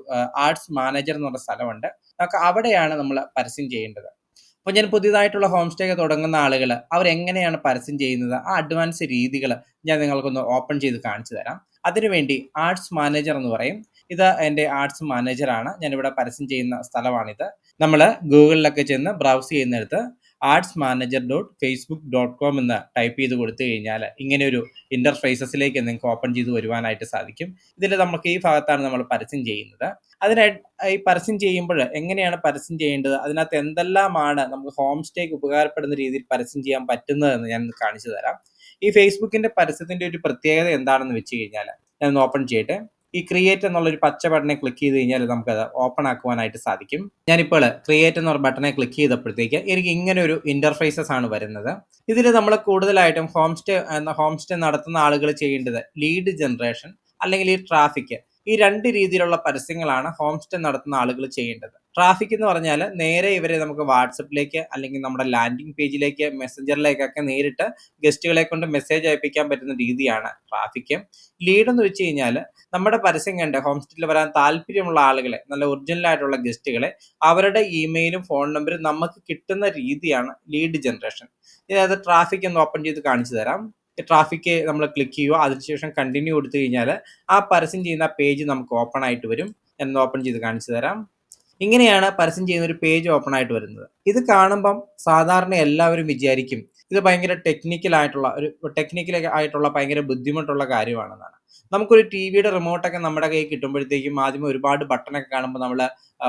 ആർട്സ് മാനേജർ എന്ന് പറഞ്ഞ സ്ഥലമുണ്ട്. നമുക്ക് അവിടെയാണ് നമ്മൾ പരസ്യം ചെയ്യേണ്ടത്. അപ്പോൾ ഞാൻ പുതിയതായിട്ടുള്ള ഹോം സ്റ്റേ തുടങ്ങുന്ന ആളുകൾ അവരെങ്ങനെയാണ് പരസ്യം ചെയ്യുന്നത് ആ അഡ്വാൻസ് രീതികൾ ഞാൻ നിങ്ങൾക്കൊന്ന് ഓപ്പൺ ചെയ്ത് കാണിച്ചു തരാം. അതിനുവേണ്ടി ആർട്സ് മാനേജർ എന്ന് പറയും. ഇത് എന്റെ ആർട്സ് മാനേജറാണ് ഞാനിവിടെ പരസ്യം ചെയ്യുന്ന സ്ഥലമാണിത്. നമ്മൾ ഗൂഗിളിലൊക്കെ ചെന്ന് ബ്രൗസ് ചെയ്യുന്നിടത്ത് ads manager dot facebook dot com എന്ന് ടൈപ്പ് ചെയ്ത് കൊടുത്തു കഴിഞ്ഞാൽ ഇങ്ങനെ ഒരു ഇന്റർഫേസസിലേക്ക് നിങ്ങൾക്ക് ഓപ്പൺ ചെയ്ത് വരുവാനായിട്ട് സാധിക്കും. ഇതിൽ നമുക്ക് ഈ ഭാഗത്താണ് നമ്മൾ പരസ്യം ചെയ്യുന്നത്. അതിനായി ഈ പരസ്യം ചെയ്യുമ്പോൾ എങ്ങനെയാണ് പരസ്യം ചെയ്യേണ്ടത്? അതിനകത്ത് എന്തെല്ലാമാണ് നമുക്ക് ഹോം സ്റ്റേക്ക് ഉപകാരപ്പെടുന്ന രീതിയിൽ പരസ്യം ചെയ്യാൻ പറ്റുന്നതെന്ന് ഞാൻ കാണിച്ചു തരാം. ഈ ഫേസ്ബുക്കിന്റെ പരസ്യത്തിന്റെ ഒരു പ്രത്യേകത എന്താണെന്ന് വെച്ച് കഴിഞ്ഞാൽ ഞാൻ ഓപ്പൺ ചെയ്യട്ടെ. ഈ ക്രിയേറ്റ് എന്നുള്ള ഒരു പച്ച ബട്ടനെ ക്ലിക്ക് ചെയ്ത് കഴിഞ്ഞാൽ നമുക്കത് ഓപ്പൺ ആക്കുവാനായിട്ട് സാധിക്കും. ഞാനിപ്പോൾ ക്രിയേറ്റ് എന്നൊരു ബട്ടനെ ക്ലിക്ക് ചെയ്തപ്പോഴത്തേക്ക് എനിക്ക് ഇങ്ങനെ ഒരു ഇന്റർഫേസസ് ആണ് വരുന്നത്. ഇതിൽ നമ്മൾ കൂടുതലായിട്ടും ഹോം സ്റ്റേ ഹോം സ്റ്റേ നടത്തുന്ന ആളുകൾ ചെയ്യേണ്ടത് ലീഡ് ജനറേഷൻ അല്ലെങ്കിൽ ഈ ട്രാഫിക് ഈ രണ്ട് രീതിയിലുള്ള പരസ്യങ്ങളാണ് ഹോം സ്റ്റേ നടത്തുന്ന ആളുകൾ ചെയ്യേണ്ടത്. ട്രാഫിക് എന്ന് പറഞ്ഞാൽ നേരെ ഇവരെ നമുക്ക് വാട്സപ്പിലേക്ക് അല്ലെങ്കിൽ നമ്മുടെ ലാൻഡിംഗ് പേജിലേക്ക് മെസ്സഞ്ചറിലേക്കൊക്കെ നേരിട്ട് ഗസ്റ്റുകളെ കൊണ്ട് മെസ്സേജ് അയപ്പിക്കാൻ പറ്റുന്ന രീതിയാണ് ട്രാഫിക്. ലീഡ് എന്ന് വെച്ച് കഴിഞ്ഞാൽ നമ്മുടെ പരസ്യം കണ്ട് ഹോം സ്റ്റേയിൽ വരാൻ താല്പര്യമുള്ള ആളുകളെ നല്ല ഒറിജിനൽ ആയിട്ടുള്ള ഗസ്റ്റുകളെ അവരുടെ ഇമെയിലും ഫോൺ നമ്പറും നമുക്ക് കിട്ടുന്ന രീതിയാണ് ലീഡ് ജനറേഷൻ. അതായത് ട്രാഫിക് ഒന്ന് ഓപ്പൺ ചെയ്ത് കാണിച്ചു തരാം. ട്രാഫിക് നമ്മൾ ക്ലിക്ക് ചെയ്യുക അതിനുശേഷം കണ്ടിന്യൂ കൊടുത്തു കഴിഞ്ഞാൽ ആ പരസ്യം ചെയ്യുന്ന പേജ് നമുക്ക് ഓപ്പൺ ആയിട്ട് വരും. എന്ന് ഓപ്പൺ ചെയ്ത് കാണിച്ചു തരാം. ഇങ്ങനെയാണ് പരസ്യം ചെയ്യുന്ന ഒരു പേജ് ഓപ്പൺ ആയിട്ട് വരുന്നത്. ഇത് കാണുമ്പം സാധാരണ എല്ലാവരും വിചാരിക്കും ഇത് ഭയങ്കര ടെക്നിക്കൽ ആയിട്ടുള്ള ഒരു ടെക്നിക്കൽ ആയിട്ടുള്ള ഭയങ്കര ബുദ്ധിമുട്ടുള്ള കാര്യമാണെന്നാണ്. നമുക്കൊരു ടി വിയുടെ റിമോട്ടൊക്കെ നമ്മുടെ കയ്യിൽ കിട്ടുമ്പോഴത്തേക്കും ആദ്യം ഒരുപാട് ബട്ടണൊക്കെ കാണുമ്പോൾ നമ്മൾ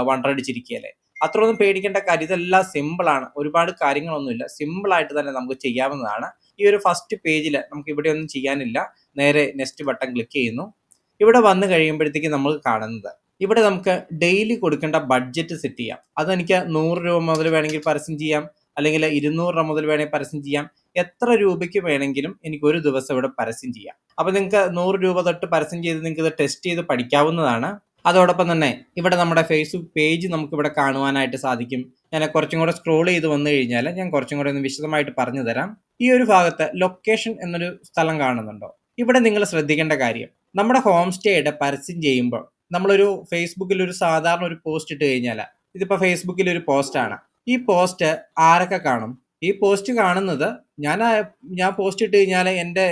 വണ്ടടിച്ചിരിക്കുകയല്ലേ അത്രയൊന്നും പേടിക്കേണ്ട കാര്യം ഇതെല്ലാം സിമ്പിളാണ് ഒരുപാട് കാര്യങ്ങളൊന്നുമില്ല. സിമ്പിളായിട്ട് തന്നെ നമുക്ക് ചെയ്യാവുന്നതാണ്. ഈ ഒരു ഫസ്റ്റ് പേജിൽ നമുക്ക് ഇവിടെ ഒന്നും ചെയ്യാനില്ല. നേരെ നെക്സ്റ്റ് ബട്ടൺ ക്ലിക്ക് ചെയ്യുന്നു. ഇവിടെ വന്നു കഴിയുമ്പോഴത്തേക്ക് നമ്മൾ കാണുന്നത്. ഇവിടെ നമുക്ക് ഡെയിലി കൊടുക്കേണ്ട ബഡ്ജറ്റ് സെറ്റ് ചെയ്യാം. അതെനിക്ക് നൂറ് രൂപ മുതൽ വേണമെങ്കിൽ പരസ്യം ചെയ്യാം. അല്ലെങ്കിൽ ഇരുന്നൂറ് രൂപ മുതൽ വേണമെങ്കിൽ പരസ്യം ചെയ്യാം. എത്ര രൂപയ്ക്ക് വേണമെങ്കിലും എനിക്ക് ഒരു ദിവസം ഇവിടെ പരസ്യം ചെയ്യാം. അപ്പോൾ നിങ്ങൾക്ക് നൂറ് രൂപ തൊട്ട് പരസ്യം ചെയ്ത് നിങ്ങൾക്ക് ഇത് ടെസ്റ്റ് ചെയ്ത് പഠിക്കാവുന്നതാണ്. അതോടൊപ്പം തന്നെ ഇവിടെ നമ്മുടെ ഫേസ്ബുക്ക് പേജ് നമുക്ക് ഇവിടെ കാണുവാനായിട്ട് സാധിക്കും. ഞാൻ കുറച്ചും കൂടെ സ്ക്രോൾ ചെയ്ത് വന്നു കഴിഞ്ഞാൽ ഞാൻ കുറച്ചും കൂടെ ഒന്ന് വിശദമായിട്ട് പറഞ്ഞു തരാം. ഈ ഒരു ഭാഗത്ത് ലൊക്കേഷൻ എന്നൊരു സ്ഥലം കാണുന്നുണ്ടോ? ഇവിടെ നിങ്ങൾ ശ്രദ്ധിക്കേണ്ട കാര്യം നമ്മുടെ ഹോം സ്റ്റേയുടെ പരസ്യം ചെയ്യുമ്പോൾ നമ്മളൊരു ഫേസ്ബുക്കിൽ ഒരു സാധാരണ ഒരു പോസ്റ്റ് ഇട്ട് കഴിഞ്ഞാൽ ഇതിപ്പോൾ ഫേസ്ബുക്കിൽ ഒരു പോസ്റ്റാണ് ഈ പോസ്റ്റ് ആരൊക്കെ കാണും? ഈ പോസ്റ്റ് കാണുന്നത് ഞാൻ ഞാൻ പോസ്റ്റ് ഇട്ട് കഴിഞ്ഞാൽ എന്റെ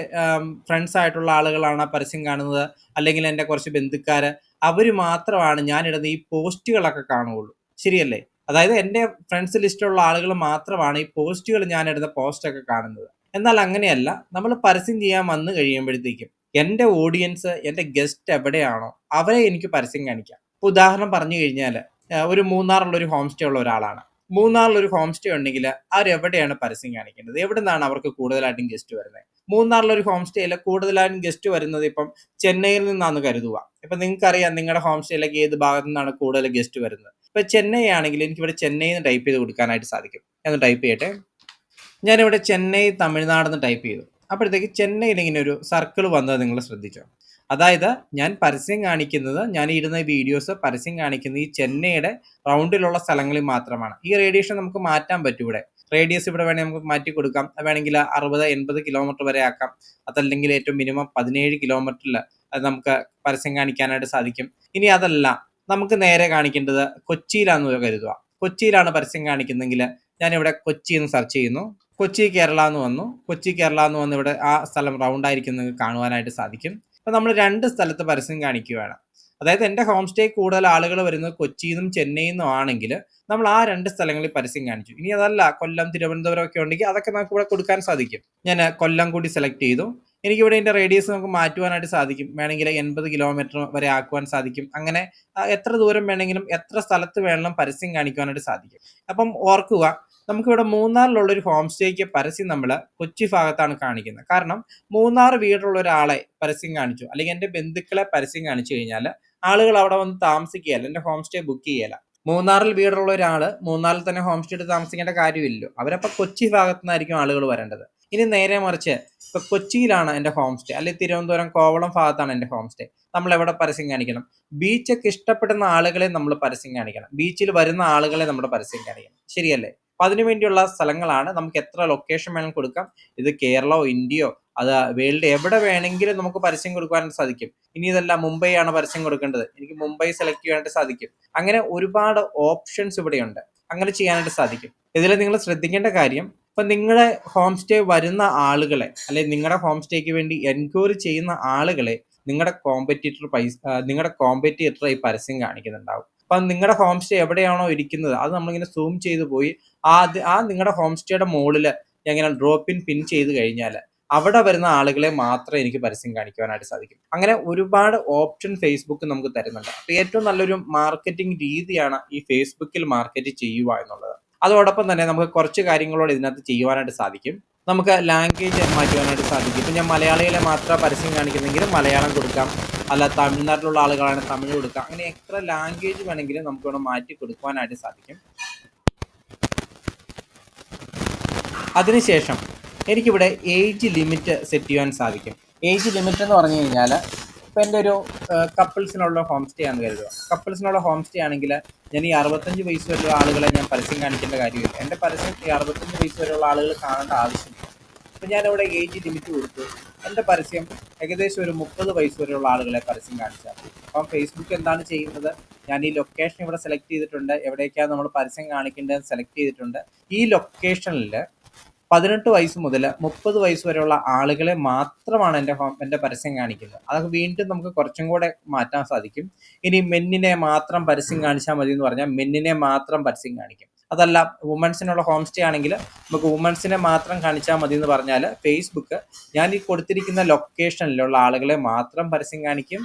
ഫ്രണ്ട്സ് ആയിട്ടുള്ള ആളുകളാണ് ആ പരസ്യം കാണുന്നത് അല്ലെങ്കിൽ എന്റെ കുറച്ച് ബന്ധുക്കാർ അവർ മാത്രമാണ് ഞാനിടുന്ന ഈ പോസ്റ്റുകളൊക്കെ കാണുകയുള്ളൂ. ശരിയല്ലേ? അതായത് എന്റെ ഫ്രണ്ട്സ് ലിസ്റ്റിലുള്ള ആളുകൾ മാത്രമാണ് ഈ പോസ്റ്റുകൾ ഞാൻ ഇടുന്ന പോസ്റ്റൊക്കെ കാണുന്നത്. എന്നാൽ അങ്ങനെയല്ല നമ്മൾ പരസ്യം ചെയ്യാൻ വന്നു കഴിയുമ്പോഴത്തേക്കും എന്റെ ഓഡിയൻസ് എന്റെ ഗസ്റ്റ് എവിടെയാണോ അവരെ എനിക്ക് പരസ്യം കാണിക്കാം. ഇപ്പോൾ ഉദാഹരണം പറഞ്ഞു കഴിഞ്ഞാൽ ഒരു മൂന്നാറുള്ള ഒരു ഹോം സ്റ്റേ ഉള്ള ഒരാളാണ്. മൂന്നാറിൽ ഒരു ഹോം സ്റ്റേ ഉണ്ടെങ്കിൽ അവരെവിടെയാണ് പരസ്യം കാണിക്കേണ്ടത് എവിടെ നിന്നാണ് അവർക്ക് കൂടുതലായിട്ടും ഗസ്റ്റ് വരുന്നത്? മൂന്നാറിൽ ഒരു ഹോം സ്റ്റേയിൽ കൂടുതലായിട്ടും ഗസ്റ്റ് വരുന്നത് ഇപ്പം ചെന്നൈയിൽ നിന്നാണ് കരുതുക ഇപ്പം നിങ്ങൾക്കറിയാം നിങ്ങളുടെ ഹോം സ്റ്റേയിലേക്ക് ഏത് ഭാഗത്തു നിന്നാണ് കൂടുതൽ ഗസ്റ്റ് വരുന്നത്. ഇപ്പം ചെന്നൈ ആണെങ്കിൽ എനിക്ക് ഇവിടെ ചെന്നൈ എന്ന് ടൈപ്പ് ചെയ്ത് കൊടുക്കാനായിട്ട് സാധിക്കും. ഞാൻ ടൈപ്പ് ചെയ്യട്ടെ. ഞാനിവിടെ ചെന്നൈ തമിഴ്നാട് എന്ന് ടൈപ്പ് ചെയ്തു. അപ്പോഴത്തേക്ക് ചെന്നൈയിൽ ഇങ്ങനെ ഒരു സർക്കിൾ വന്നത് നിങ്ങൾ ശ്രദ്ധിച്ചോ? അതായത് ഞാൻ പരസ്യം കാണിക്കുന്നത് ഞാൻ ഇടുന്ന വീഡിയോസ് പരസ്യം കാണിക്കുന്നത് ഈ ചെന്നൈയുടെ റൗണ്ടിലുള്ള സ്ഥലങ്ങളിൽ മാത്രമാണ്. ഈ റേഡിയേഷൻ നമുക്ക് മാറ്റാൻ പറ്റും ഇവിടെ റേഡിയസ് ഇവിടെ വേണമെങ്കിൽ നമുക്ക് മാറ്റി കൊടുക്കാം. വേണമെങ്കിൽ അറുപത് എൺപത് കിലോമീറ്റർ വരെ ആക്കാം. അതല്ലെങ്കിൽ ഏറ്റവും മിനിമം പതിനേഴ് കിലോമീറ്ററിൽ അത് നമുക്ക് പരസ്യം കാണിക്കാനായിട്ട് സാധിക്കും. ഇനി അതല്ല നമുക്ക് നേരെ കാണിക്കേണ്ടത് കൊച്ചിയിലാണെന്ന് കരുതുക. കൊച്ചിയിലാണ് പരസ്യം കാണിക്കുന്നതെങ്കിൽ ഞാനിവിടെ കൊച്ചി എന്ന് സെർച്ച് ചെയ്യുന്നു. കൊച്ചി കേരള എന്ന് വന്നു. കൊച്ചി കേരള എന്ന് വന്ന് ഇവിടെ ആ സ്ഥലം റൗണ്ട് ആയിരിക്കും കാണുവാനായിട്ട് സാധിക്കും. അപ്പം നമ്മൾ രണ്ട് സ്ഥലത്ത് പരസ്യം കാണിക്കുകയാണ്. അതായത് എന്റെ ഹോം സ്റ്റേ കൂടുതൽ ആളുകൾ വരുന്നത് കൊച്ചിയിൽ നിന്നും ചെന്നൈയിൽ നിന്നും ആണെങ്കിൽ നമ്മൾ ആ രണ്ട് സ്ഥലങ്ങളിൽ പരസ്യം കാണിച്ചു. ഇനി അതല്ല കൊല്ലം തിരുവനന്തപുരം ഒക്കെ ഉണ്ടെങ്കിൽ അതൊക്കെ നമുക്ക് ഇവിടെ കൊടുക്കാൻ സാധിക്കും. ഞാൻ കൊല്ലം കൂടി സെലക്ട് ചെയ്തു. എനിക്കിവിടെ ഇതിന്റെ റേഡിയസ് നമുക്ക് മാറ്റുവാനായിട്ട് സാധിക്കും. വേണമെങ്കിൽ എൺപത് കിലോമീറ്റർ വരെ ആക്കുവാൻ സാധിക്കും. അങ്ങനെ എത്ര ദൂരം വേണമെങ്കിലും എത്ര സ്ഥലത്ത് വേണമെങ്കിലും പരസ്യം കാണിക്കുവാനായിട്ട് സാധിക്കും. അപ്പം ഓർക്കുക നമുക്കിവിടെ മൂന്നാറിലുള്ള ഒരു ഹോം സ്റ്റേക്ക് പരസ്യം നമ്മൾ കൊച്ചി ഭാഗത്താണ് കാണിക്കുന്നത്. കാരണം മൂന്നാർ വീടുള്ള ഒരാളെ പരസ്യം കാണിച്ചു. അല്ലെങ്കിൽ എന്റെ ബന്ധുക്കളെ പരസ്യം കാണിച്ചു കഴിഞ്ഞാൽ ആളുകൾ അവിടെ വന്ന് താമസിക്കുകയല്ല എന്റെ ഹോം സ്റ്റേ ബുക്ക് ചെയ്യല. മൂന്നാറിൽ വീടുള്ള ഒരാൾ മൂന്നാറിൽ തന്നെ ഹോം സ്റ്റേ എടുത്ത് താമസിക്കേണ്ട കാര്യമില്ലല്ലോ. അവരപ്പോൾ കൊച്ചി ഭാഗത്തു നിന്നായിരിക്കും ആളുകൾ വരേണ്ടത്. ഇനി നേരെ മറിച്ച് ഇപ്പൊ കൊച്ചിയിലാണ് എന്റെ ഹോം സ്റ്റേ അല്ലെങ്കിൽ തിരുവനന്തപുരം കോവളം ഭാഗത്താണ് എന്റെ ഹോം സ്റ്റേ നമ്മൾ എവിടെ പരസ്യം കാണിക്കണം? ബീച്ചൊക്കെ ഇഷ്ടപ്പെടുന്ന ആളുകളെ നമ്മൾ പരസ്യം കാണിക്കണം. ബീച്ചിൽ വരുന്ന ആളുകളെ നമ്മൾ പരസ്യം കാണിക്കണം. ശരിയല്ലേ? അപ്പൊ അതിനു വേണ്ടിയുള്ള സ്ഥലങ്ങളാണ്. നമുക്ക് എത്ര ലൊക്കേഷൻ വേണം കൊടുക്കാം. ഇത് കേരളമോ ഇന്ത്യയോ അത് വേൾഡ് എവിടെ വേണമെങ്കിലും നമുക്ക് പരസ്യം കൊടുക്കാൻ സാധിക്കും. ഇനി ഇതല്ല മുംബൈ ആണ് പരസ്യം കൊടുക്കേണ്ടത്. എനിക്ക് മുംബൈ സെലക്ട് ചെയ്യാനായിട്ട് സാധിക്കും. അങ്ങനെ ഒരുപാട് ഓപ്ഷൻസ് ഇവിടെയുണ്ട്. അങ്ങനെ ചെയ്യാനായിട്ട് സാധിക്കും. ഇതിൽ നിങ്ങൾ ശ്രദ്ധിക്കേണ്ട കാര്യം ഇപ്പൊ നിങ്ങളുടെ ഹോം സ്റ്റേ വരുന്ന ആളുകളെ അല്ലെങ്കിൽ നിങ്ങളുടെ ഹോം സ്റ്റേക്ക് വേണ്ടി എൻക്വയറി ചെയ്യുന്ന ആളുകളെ നിങ്ങളുടെ കോമ്പറ്റീറ്റർ പൈസ നിങ്ങളുടെ കോമ്പറ്റീറ്റർ ഈ പരസ്യം കാണിക്കുന്നുണ്ടാവും. അപ്പം നിങ്ങളുടെ ഹോം സ്റ്റേ എവിടെയാണോ ഇരിക്കുന്നത് അത് നമ്മളിങ്ങനെ സൂം ചെയ്ത് പോയി ആ ആ നിങ്ങളുടെ ഹോം സ്റ്റേയുടെ മുകളിൽ ഇങ്ങനെ ഡ്രോപ്പ് ഇൻ പിൻ ചെയ്ത് കഴിഞ്ഞാൽ അവിടെ വരുന്ന ആളുകളെ മാത്രമേ എനിക്ക് പരസ്യം കാണിക്കുവാനായിട്ട് സാധിക്കും. അങ്ങനെ ഒരുപാട് ഓപ്ഷൻ ഫേസ്ബുക്ക് നമുക്ക് തരുന്നുണ്ട്. അപ്പൊ ഏറ്റവും നല്ലൊരു മാർക്കറ്റിംഗ് രീതിയാണ് ഈ ഫേസ്ബുക്കിൽ മാർക്കറ്റ് ചെയ്യുക എന്നുള്ളത്. അതോടൊപ്പം തന്നെ നമുക്ക് കുറച്ച് കാര്യങ്ങളോട് ഇതിനകത്ത് ചെയ്യുവാനായിട്ട് സാധിക്കും. നമുക്ക് ലാംഗ്വേജ് മാറ്റുവാനായിട്ട് സാധിക്കും. ഇപ്പം ഞാൻ മലയാളികളെ മാത്രം പരസ്യം കാണിക്കുന്നെങ്കിലും മലയാളം കൊടുക്കാം. അല്ല തമിഴ്നാട്ടിലുള്ള ആളുകളാണ് തമിഴ് കൊടുക്കാം അങ്ങനെ എത്ര ലാംഗ്വേജ് വേണമെങ്കിലും നമുക്ക് മാറ്റി കൊടുക്കുവാനായിട്ട് സാധിക്കും. അതിനുശേഷം എനിക്കിവിടെ ഏജ് ലിമിറ്റ് സെറ്റ് ചെയ്യാൻ സാധിക്കും. ഏജ് ലിമിറ്റ് എന്ന് പറഞ്ഞു കഴിഞ്ഞാൽ ഇപ്പം എന്റെ ഒരു കപ്പിൾസിനുള്ള ഹോം സ്റ്റേ ആണെന്ന് കരുതുക. കപ്പിൾസിനുള്ള ഹോം സ്റ്റേ ആണെങ്കിൽ ഞാൻ ഈ അറുപത്തഞ്ച് വയസ്സ് വരെയുള്ള ആളുകളെ ഞാൻ പരസ്യം കാണിക്കേണ്ട കാര്യമില്ല. എന്റെ പരസ്യം ഈ അറുപത്തഞ്ച് വയസ്സ് വരെയുള്ള ആളുകൾ കാണേണ്ട ആവശ്യമില്ല. അപ്പം ഞാനിവിടെ ഏജ് ലിമിറ്റ് കൊടുത്തു. എന്റെ പരസ്യം ഏകദേശം ഒരു മുപ്പത് വയസ്സ് വരെയുള്ള ആളുകളെ പരസ്യം കാണിച്ചാൽ അപ്പം ഫേസ്ബുക്ക് എന്താണ് ചെയ്യുന്നത്? ഞാൻ ഈ ലൊക്കേഷൻ ഇവിടെ സെലക്ട് ചെയ്തിട്ടുണ്ട്. എവിടേക്കാണ് നമ്മൾ പരസ്യം കാണിക്കേണ്ടത് സെലക്ട് ചെയ്തിട്ടുണ്ട്. ഈ ലൊക്കേഷനിൽ പതിനെട്ട് വയസ്സ് മുതൽ മുപ്പത് വയസ്സ് വരെയുള്ള ആളുകളെ മാത്രമാണ് എന്റെ എന്റെ പരസ്യം കാണിക്കുന്നത്. അതൊക്കെ വീണ്ടും നമുക്ക് കുറച്ചും കൂടെ മാറ്റാൻ സാധിക്കും. ഇനി മെന്നിനെ മാത്രം പരസ്യം കാണിച്ചാൽ മതി എന്ന് പറഞ്ഞാൽ മെന്നിനെ മാത്രം പരസ്യം കാണിക്കും. അതല്ല വുമൻസിനുള്ള ഹോം സ്റ്റേ ആണെങ്കിൽ നമുക്ക് വുമൻസിനെ മാത്രം കാണിച്ചാൽ മതി എന്ന് പറഞ്ഞാൽ ഫേസ്ബുക്ക് ഞാൻ ഈ കൊടുത്തിരിക്കുന്ന ലൊക്കേഷനിലുള്ള ആളുകളെ മാത്രം പരസ്യം കാണിക്കും.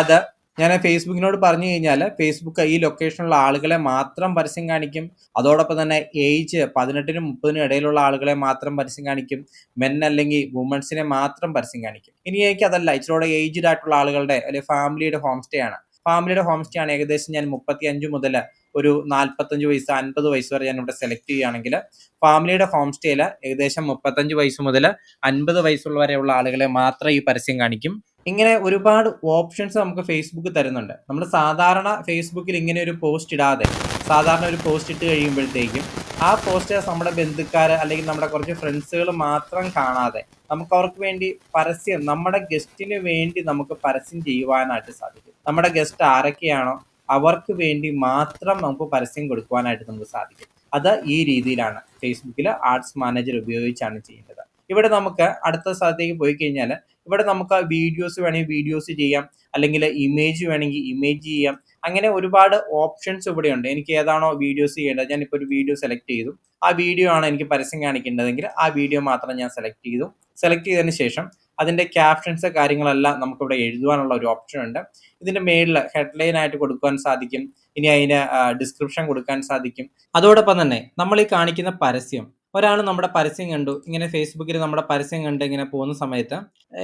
അത് ഞാൻ ഫേസ്ബുക്കിനോട് പറഞ്ഞു കഴിഞ്ഞാൽ ഫേസ്ബുക്ക് ഈ ലൊക്കേഷനുള്ള ആളുകളെ മാത്രം പരസ്യം കാണിക്കും. അതോടൊപ്പം തന്നെ ഏജ് പതിനെട്ടിനും മുപ്പതിനും ഇടയിലുള്ള ആളുകളെ മാത്രം പരസ്യം കാണിക്കും. മെൻ അല്ലെങ്കിൽ വുമൻസിനെ മാത്രം പരസ്യം കാണിക്കും. ഇനി എനിക്ക് അതല്ല ഇച്ചിരൂടെ ഏജ്ഡ് ആയിട്ടുള്ള ആളുകളുടെ അല്ലെങ്കിൽ ഫാമിലിയുടെ ഹോം സ്റ്റേ ആണ്. ഫാമിലിയുടെ ഹോം സ്റ്റേ ആണ് ഏകദേശം ഞാൻ മുപ്പത്തി അഞ്ച് മുതൽ ഒരു നാൽപ്പത്തഞ്ച് വയസ്സ് അൻപത് വയസ്സ് വരെ ഞാൻ ഇവിടെ സെലക്ട് ചെയ്യുകയാണെങ്കിൽ ഫാമിലിയുടെ ഹോം സ്റ്റേയിൽ ഏകദേശം മുപ്പത്തഞ്ച് വയസ്സ് മുതൽ അൻപത് വയസ്സുള്ള വരെയുള്ള ആളുകളെ മാത്രം ഈ പരസ്യം കാണിക്കും. ഇങ്ങനെ ഒരുപാട് ഓപ്ഷൻസ് നമുക്ക് ഫേസ്ബുക്ക് തരുന്നുണ്ട്. നമ്മൾ സാധാരണ ഫേസ്ബുക്കിൽ ഇങ്ങനെ ഒരു പോസ്റ്റ് ഇടാതെ സാധാരണ ഒരു പോസ്റ്റ് ഇട്ട് കഴിയുമ്പോഴത്തേക്കും ആ പോസ്റ്റേഴ്സ് നമ്മുടെ ബന്ധുക്കാർ അല്ലെങ്കിൽ നമ്മുടെ കുറച്ച് ഫ്രണ്ട്സുകൾ മാത്രം കാണാതെ നമുക്ക് അവർക്ക് വേണ്ടി പരസ്യം നമ്മുടെ ഗസ്റ്റിന് വേണ്ടി നമുക്ക് പരസ്യം ചെയ്യുവാനായിട്ട് സാധിക്കും. നമ്മുടെ ഗസ്റ്റ് ആരൊക്കെയാണോ അവർക്ക് വേണ്ടി മാത്രം നമുക്ക് പരസ്യം കൊടുക്കുവാനായിട്ട് നമുക്ക് സാധിക്കും. അത് ഈ രീതിയിലാണ് ഫേസ്ബുക്കിൽ ആർട്സ് മാനേജർ ഉപയോഗിച്ചാണ് ചെയ്യേണ്ടത്. ഇവിടെ നമുക്ക് അടുത്ത സ്ഥലത്തേക്ക് പോയി കഴിഞ്ഞാൽ ഇവിടെ നമുക്ക് വീഡിയോസ് വേണമെങ്കിൽ വീഡിയോസ് ചെയ്യാം അല്ലെങ്കിൽ ഇമേജ് വേണമെങ്കിൽ ഇമേജ് ചെയ്യാം അങ്ങനെ ഒരുപാട് ഓപ്ഷൻസ് ഇവിടെയുണ്ട്. എനിക്ക് ഏതാണോ വീഡിയോസ് ചെയ്യേണ്ടത് ഞാനിപ്പോൾ ഒരു വീഡിയോ സെലക്ട് ചെയ്തു. ആ വീഡിയോ ആണ് എനിക്ക് പരസ്യം കാണിക്കേണ്ടതെങ്കിൽ ആ വീഡിയോ മാത്രം ഞാൻ സെലക്ട് ചെയ്തു. സെലക്ട് ചെയ്തതിന് ശേഷം അതിന്റെ ക്യാപ്ഷൻസ് കാര്യങ്ങളെല്ലാം നമുക്കിവിടെ എഴുതുവാനുള്ള ഒരു ഓപ്ഷൻ ഉണ്ട്. ഇതിന്റെ മേളിൽ ഹെഡ്ലൈൻ ആയിട്ട് കൊടുക്കാൻ സാധിക്കും. ഇനി അതിന് ഡിസ്ക്രിപ്ഷൻ കൊടുക്കാൻ സാധിക്കും. അതോടൊപ്പം തന്നെ നമ്മൾ ഈ കാണിക്കുന്ന പരസ്യം ഒരാൾ നമ്മുടെ പരസ്യം കണ്ടു. ഇങ്ങനെ ഫേസ്ബുക്കിൽ നമ്മുടെ പരസ്യം കണ്ട് ഇങ്ങനെ പോകുന്ന സമയത്ത്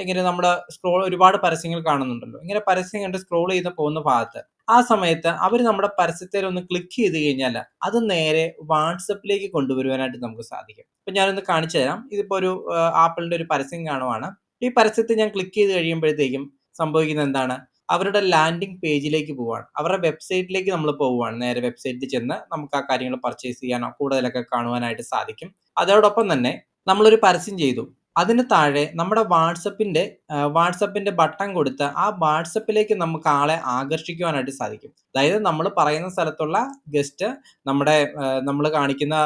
ഇങ്ങനെ നമ്മുടെ സ്ക്രോൾ ഒരുപാട് പരസ്യങ്ങൾ കാണുന്നുണ്ടല്ലോ. ഇങ്ങനെ പരസ്യം കണ്ട് സ്ക്രോൾ ചെയ്ത് പോകുന്ന ഭാഗത്ത് ആ സമയത്ത് അവർ നമ്മുടെ പരസ്യത്തിൽ ഒന്ന് ക്ലിക്ക് ചെയ്ത് കഴിഞ്ഞാൽ അത് നേരെ വാട്സപ്പിലേക്ക് കൊണ്ടുവരുവാനായിട്ട് നമുക്ക് സാധിക്കും. അപ്പം ഞാനൊന്ന് കാണിച്ചു തരാം. ഇതിപ്പോൾ ഒരു ആപ്പിളിന്റെ ഒരു പരസ്യം കാണുവാണ്. ഈ പരസ്യത്തിൽ ഞാൻ ക്ലിക്ക് ചെയ്ത് കഴിയുമ്പോഴത്തേക്കും സംഭവിക്കുന്നത് എന്താണ്? അവരുടെ ലാൻഡിംഗ് പേജിലേക്ക് പോവാണ്. അവരുടെ വെബ്സൈറ്റിലേക്ക് നമ്മൾ പോവുകയാണ് നേരെ വെബ്സൈറ്റിൽ ചെന്ന് നമുക്ക് ആ കാര്യങ്ങൾ പർച്ചേസ് ചെയ്യാനോ കൂടുതലൊക്കെ കാണുവാനായിട്ട് സാധിക്കും. അതോടൊപ്പം തന്നെ നമ്മളൊരു പരസ്യം ചെയ്തു. അതിന് താഴെ നമ്മുടെ വാട്സപ്പിന്റെ വാട്സപ്പിന്റെ ബട്ടൺ കൊടുത്ത് ആ വാട്സപ്പിലേക്ക് നമുക്ക് ആളെ ആകർഷിക്കുവാനായിട്ട് സാധിക്കും. അതായത് നമ്മൾ പറയുന്ന സ്ഥലത്തുള്ള ഗസ്റ്റ് നമ്മുടെ നമ്മൾ കാണിക്കുന്ന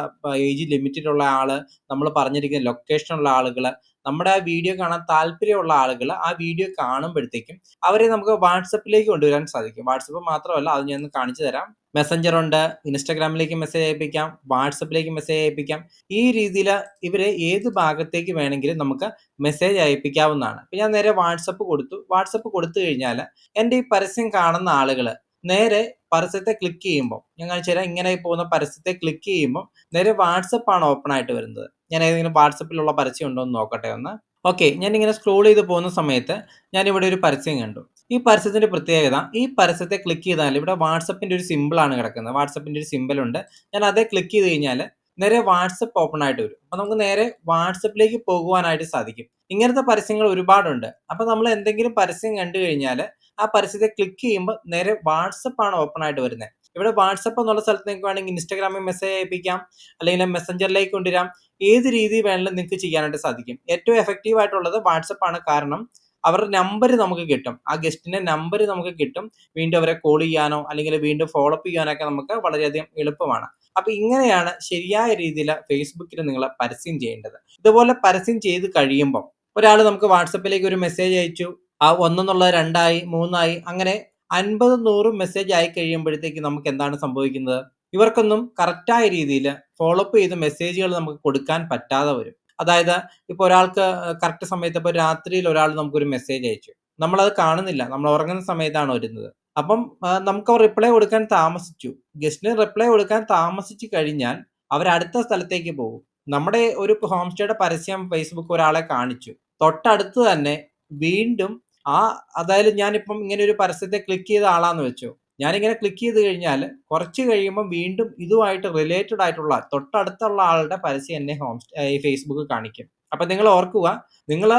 ഏജ് ലിമിറ്റിലുള്ള ആൾ നമ്മൾ പറഞ്ഞിരിക്കുന്ന ലൊക്കേഷനുള്ള ആളുകൾ നമ്മുടെ ആ വീഡിയോ കാണാൻ താല്പര്യമുള്ള ആളുകൾ ആ വീഡിയോ കാണുമ്പോഴത്തേക്കും അവരെ നമുക്ക് വാട്സപ്പിലേക്ക് കൊണ്ടുവരാൻ സാധിക്കും. വാട്സപ്പ് മാത്രമല്ല അത് ഞാൻ കാണിച്ചു തരാം. മെസ്സഞ്ചർ ഉണ്ട് ഇൻസ്റ്റാഗ്രാമിലേക്ക് മെസ്സേജ് അയപ്പിക്കാം വാട്സപ്പിലേക്ക് മെസ്സേജ് അയപ്പിക്കാം. ഈ രീതിയിൽ ഇവരെ ഏത് ഭാഗത്തേക്ക് വേണമെങ്കിലും നമുക്ക് മെസ്സേജ് അയപ്പിക്കാവുന്നതാണ്. ഇപ്പം ഞാൻ നേരെ വാട്സപ്പ് കൊടുത്തു. വാട്സപ്പ് കൊടുത്തു കഴിഞ്ഞാൽ എന്റെ ഈ പരസ്യം കാണുന്ന ആളുകൾ നേരെ പരസ്യത്തെ ക്ലിക്ക് ചെയ്യുമ്പോൾ ഞാൻ തരാം ഇങ്ങനെ പോകുന്ന പരസ്യത്തെ ക്ലിക്ക് ചെയ്യുമ്പോൾ നേരെ വാട്സപ്പ് ആണ് ഓപ്പൺ ആയിട്ട് വരുന്നത്. ഞാൻ ഏതെങ്കിലും വാട്സപ്പിലുള്ള പരസ്യം ഉണ്ടോ എന്ന് നോക്കട്ടെ ഒന്ന്. ഓക്കെ ഞാൻ ഇങ്ങനെ സ്ക്രോൾ ചെയ്ത് പോകുന്ന സമയത്ത് ഞാൻ ഇവിടെ ഒരു പരസ്യം കണ്ടു. ഈ പരസ്യത്തിന്റെ പ്രത്യേകത ഈ പരസ്യത്തെ ക്ലിക്ക് ചെയ്താൽ ഇവിടെ വാട്സപ്പിന്റെ ഒരു സിമ്പിൾ ആണ് കിടക്കുന്നത്. വാട്സപ്പിന്റെ ഒരു സിമ്പിൾ ഉണ്ട്. ഞാൻ അതേ ക്ലിക്ക് ചെയ്ത് കഴിഞ്ഞാൽ നേരെ വാട്സപ്പ് ഓപ്പൺ ആയിട്ട് വരും. അപ്പൊ നമുക്ക് നേരെ വാട്സപ്പിലേക്ക് പോകുവാനായിട്ട് സാധിക്കും. ഇങ്ങനത്തെ പരസ്യങ്ങൾ ഒരുപാടുണ്ട്. അപ്പൊ നമ്മൾ എന്തെങ്കിലും പരസ്യം കണ്ടു കഴിഞ്ഞാൽ ആ പരസ്യത്തെ ക്ലിക്ക് ചെയ്യുമ്പോൾ നേരെ വാട്സപ്പ് ആണ് ഓപ്പൺ ആയിട്ട് വരുന്നത്. ഇവിടെ വാട്സപ്പ് എന്നുള്ള സ്ഥലത്ത് നിങ്ങൾക്ക് വേണമെങ്കിൽ ഇൻസ്റ്റാഗ്രാമിൽ മെസ്സേജ് അയപ്പിക്കാം. അല്ലെങ്കിൽ മെസ്സഞ്ചറിലേക്ക് കൊണ്ടുവരാം. ഏത് രീതി വേണമെങ്കിലും നിങ്ങൾക്ക് ചെയ്യാനായിട്ട് സാധിക്കും. ഏറ്റവും എഫക്റ്റീവ് ആയിട്ടുള്ളത് വാട്സപ്പ് ആണ്. കാരണം അവരുടെ നമ്പർ നമുക്ക് കിട്ടും. ആ ഗസ്റ്റിന്റെ നമ്പർ നമുക്ക് കിട്ടും. വീണ്ടും അവരെ കോൾ ചെയ്യാനോ അല്ലെങ്കിൽ വീണ്ടും ഫോളോ അപ്പ് ചെയ്യാനൊക്കെ നമുക്ക് വളരെയധികം എളുപ്പമാണ്. അപ്പൊ ഇങ്ങനെയാണ് ശരിയായ രീതിയിൽ ഫേസ്ബുക്കിൽ നിങ്ങൾ പരസ്യം ചെയ്യേണ്ടത്. ഇതുപോലെ പരസ്യം ചെയ്ത് കഴിയുമ്പോൾ ഒരാൾ നമുക്ക് വാട്സപ്പിലേക്ക് ഒരു മെസ്സേജ് അയച്ചു. ആ ഒന്നെന്നുള്ള രണ്ടായി മൂന്നായി അങ്ങനെ അൻപത് നൂറ് മെസ്സേജ് ആയി കഴിയുമ്പോഴത്തേക്ക് നമുക്ക് എന്താണ് സംഭവിക്കുന്നത്? ഇവർക്കൊന്നും കറക്റ്റായ രീതിയിൽ ഫോളോ അപ്പ് ചെയ്ത് മെസ്സേജുകൾ നമുക്ക് കൊടുക്കാൻ പറ്റാതെ വരും. അതായത് ഇപ്പോൾ ഒരാൾക്ക് കറക്റ്റ് സമയത്ത് ഇപ്പോൾ രാത്രിയിൽ ഒരാൾ നമുക്കൊരു മെസ്സേജ് അയച്ചു. നമ്മളത് കാണുന്നില്ല. നമ്മൾ ഉറങ്ങുന്ന സമയത്താണ് വരുന്നത്. അപ്പം നമുക്ക് റിപ്ലൈ കൊടുക്കാൻ താമസിച്ചു. ഗസ്റ്റിന് റിപ്ലൈ കൊടുക്കാൻ താമസിച്ചു കഴിഞ്ഞാൽ അവർ അടുത്ത സ്ഥലത്തേക്ക് പോകും. നമ്മുടെ ഒരു ഹോം സ്റ്റേയുടെ പരസ്യം ഫേസ്ബുക്ക് ഒരാളെ കാണിച്ചു. തൊട്ടടുത്ത് തന്നെ വീണ്ടും ആ അതായത് ഞാനിപ്പം ഇങ്ങനെ ഒരു പരസ്യത്തെ ക്ലിക്ക് ചെയ്ത ആളാന്ന് വെച്ചു. ഞാനിങ്ങനെ ക്ലിക്ക് ചെയ്ത് കഴിഞ്ഞാൽ കുറച്ച് കഴിയുമ്പോൾ വീണ്ടും ഇതുമായിട്ട് റിലേറ്റഡ് ആയിട്ടുള്ള തൊട്ടടുത്തുള്ള ആളുടെ പരസ്യം എന്നെ ഹോം ഈ ഫേസ്ബുക്ക് കാണിക്കും. അപ്പം നിങ്ങൾ ഓർക്കുക നിങ്ങൾ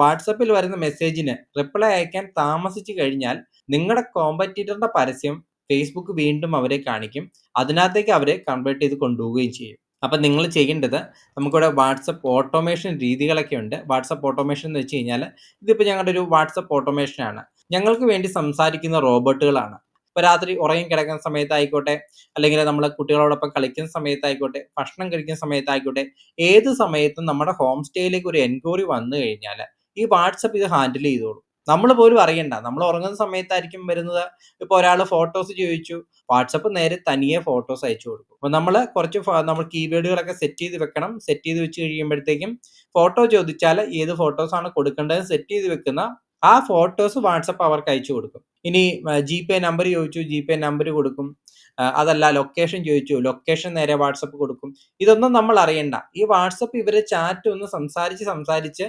വാട്സപ്പിൽ വരുന്ന മെസ്സേജിന് റിപ്ലൈ അയക്കാൻ താമസിച്ചു കഴിഞ്ഞാൽ നിങ്ങളുടെ കോമ്പറ്റീറ്ററിന്റെ പരസ്യം ഫേസ്ബുക്ക് വീണ്ടും അവരെ കാണിക്കും. അതിനകത്തേക്ക് അവരെ കൺവേർട്ട് ചെയ്ത് കൊണ്ടുപോവുകയും ചെയ്യും. അപ്പം നിങ്ങൾ ചെയ്യേണ്ടത് നമുക്കിവിടെ വാട്സപ്പ് ഓട്ടോമേഷൻ രീതികളൊക്കെ ഉണ്ട്. വാട്സപ്പ് ഓട്ടോമേഷൻ എന്ന് വെച്ച് കഴിഞ്ഞാൽ ഇതിപ്പോൾ ഞങ്ങളുടെ ഒരു വാട്സപ്പ് ഓട്ടോമേഷനാണ് ഞങ്ങൾക്ക് വേണ്ടി സംസാരിക്കുന്ന റോബോട്ടുകളാണ്. ഇപ്പോൾ രാത്രി ഉറങ്ങി കിടക്കുന്ന സമയത്തായിക്കോട്ടെ അല്ലെങ്കിൽ നമ്മൾ കുട്ടികളോടൊപ്പം കളിക്കുന്ന സമയത്തായിക്കോട്ടെ ഭക്ഷണം കഴിക്കുന്ന സമയത്തായിക്കോട്ടെ ഏത് സമയത്തും നമ്മുടെ ഹോം സ്റ്റേയിലേക്ക് ഒരു എൻക്വയറി വന്നു കഴിഞ്ഞാൽ ഈ വാട്സപ്പ് ഇത് ഹാൻഡിൽ ചെയ്തോളൂ. നമ്മൾ പോലും അറിയണ്ട. നമ്മൾ ഉറങ്ങുന്ന സമയത്തായിരിക്കും വരുന്നത്. ഇപ്പോൾ ഒരാൾ ഫോട്ടോസ് ചോദിച്ചു. വാട്സപ്പ് നേരെ തനിയെ ഫോട്ടോസ് അയച്ചു കൊടുക്കും. അപ്പോൾ നമ്മൾ കുറച്ച് നമ്മൾ കീവേഡുകളൊക്കെ സെറ്റ് ചെയ്ത് വെക്കണം. സെറ്റ് ചെയ്ത് വെച്ച് കഴിയുമ്പോഴത്തേക്കും ഫോട്ടോ ചോദിച്ചാൽ ഏത് ഫോട്ടോസാണ് കൊടുക്കേണ്ടത് സെറ്റ് ചെയ്ത് വെക്കുന്ന ആ ഫോട്ടോസ് വാട്സപ്പ് അവർക്ക് അയച്ചു കൊടുക്കും. ഇനി ജി പേ നമ്പർ ചോദിച്ചു ജി പേ നമ്പർ കൊടുക്കും. അതല്ല ലൊക്കേഷൻ ചോദിച്ചു. ലൊക്കേഷൻ നേരെ വാട്സപ്പ് കൊടുക്കും. ഇതൊന്നും നമ്മൾ അറിയണ്ട. ഈ വാട്സപ്പ് ഇവരെ ചാറ്റ് ഒന്ന് സംസാരിച്ച് സംസാരിച്ച്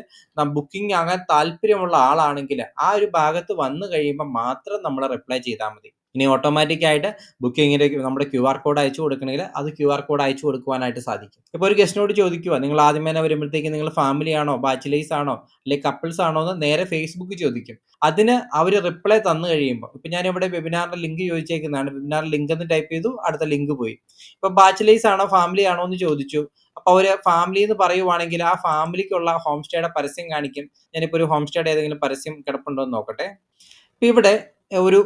ബുക്കിംഗ് ആകാൻ താല്പര്യമുള്ള ആളാണെങ്കിൽ ആ ഒരു ഭാഗത്ത് വന്നു കഴിയുമ്പോൾ മാത്രം നമ്മൾ റിപ്ലൈ ചെയ്താൽ മതി. ഇനി ഓട്ടോമാറ്റിക് ആയിട്ട് ബുക്കിങ്ങിന്റെ നമ്മുടെ ക്യു ആർ കോഡ് അയച്ചു കൊടുക്കണമെങ്കിൽ അത് ക്യു ആർ കോഡ് അയച്ചു കൊടുക്കുവാനായിട്ട് സാധിക്കും. ഇപ്പോൾ ഒരു ഗസ്റ്റിനോട് ചോദിക്കുക നിങ്ങൾ ആദ്യം തന്നെ വരുമ്പോഴത്തേക്ക് നിങ്ങൾ ഫാമിലി ആണോ ബാച്ചിലേഴ്സ് ആണോ അല്ലെങ്കിൽ കപ്പിൾസ് ആണോ എന്ന് നേരെ ഫേസ്ബുക്ക് ചോദിക്കും. അതിന് അവർ റിപ്ലൈ തന്നു കഴിയുമ്പോൾ ഇപ്പം ഇവിടെ വെബിനാറിന്റെ ലിങ്ക് ചോദിച്ചേക്കുന്നതാണ്. വെബിനാർ ലിങ്ക് എന്ന് ടൈപ്പ് ചെയ്തു അടുത്ത ലിങ്ക് പോയി. ഇപ്പം ബാച്ചിലേഴ്സ് ആണോ ഫാമിലി ആണോ എന്ന് ചോദിച്ചു. അപ്പോൾ അവർ ഫാമിലി എന്ന് പറയുവാണെങ്കിൽ ആ ഫാമിലിക്കുള്ള ഹോം സ്റ്റേയുടെ പരസ്യം കാണിക്കും. ഞാനിപ്പോൾ ഒരു ഹോം സ്റ്റേയുടെ ഏതെങ്കിലും പരസ്യം കിടപ്പുണ്ടോ എന്ന് നോക്കട്ടെ. ഇപ്പം ഇവിടെ ഒരു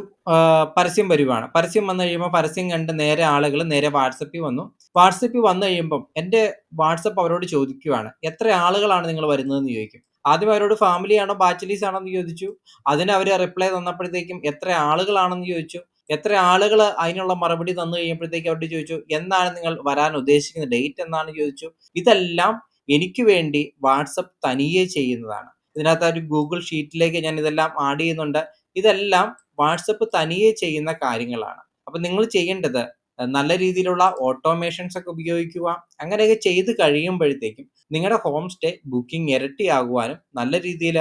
പരസ്യം വരുവാണ്. പരസ്യം വന്നു കഴിയുമ്പോൾ പരസ്യം കണ്ട് നേരെ ആളുകൾ നേരെ വാട്സപ്പിൽ വന്നു. വാട്സപ്പിൽ വന്നു കഴിയുമ്പം എന്റെ വാട്സപ്പ് അവരോട് ചോദിക്കുവാണ് എത്ര ആളുകളാണ് നിങ്ങൾ വരുന്നതെന്ന് ചോദിക്കും? ആദ്യം അവരോട് ഫാമിലി ആണോ ബാച്ചിലീസ് ആണോ എന്ന് ചോദിച്ചു. അതിന് അവർ റിപ്ലൈ തന്നപ്പോഴത്തേക്കും എത്ര ആളുകളാണെന്ന് ചോദിച്ചു? എത്ര ആളുകൾ അതിനുള്ള മറുപടി തന്നു കഴിയുമ്പോഴത്തേക്ക് അവരോട് ചോദിച്ചു എന്നാണ് നിങ്ങൾ വരാൻ ഉദ്ദേശിക്കുന്ന ഡേറ്റ് എന്നാണ് ചോദിച്ചു ഇതെല്ലാം എനിക്ക് വേണ്ടി വാട്സപ്പ് തനിയെ ചെയ്യുന്നതാണ്. ഇതിനകത്ത് ഒരു ഗൂഗിൾ ഷീറ്റിലേക്ക് ഞാൻ ഇതെല്ലാം ആഡ് ചെയ്യുന്നുണ്ട്. ഇതെല്ലാം വാട്സപ്പ് തനിയെ ചെയ്യുന്ന കാര്യങ്ങളാണ്. അപ്പൊ നിങ്ങൾ ചെയ്യേണ്ടത് നല്ല രീതിയിലുള്ള ഓട്ടോമേഷൻസ് ഒക്കെ ഉപയോഗിക്കുക. അങ്ങനെയൊക്കെ ചെയ്ത് കഴിയുമ്പോഴത്തേക്കും നിങ്ങളുടെ ഹോം സ്റ്റേ ബുക്കിംഗ് ഇരട്ടിയാകുവാനും നല്ല രീതിയിൽ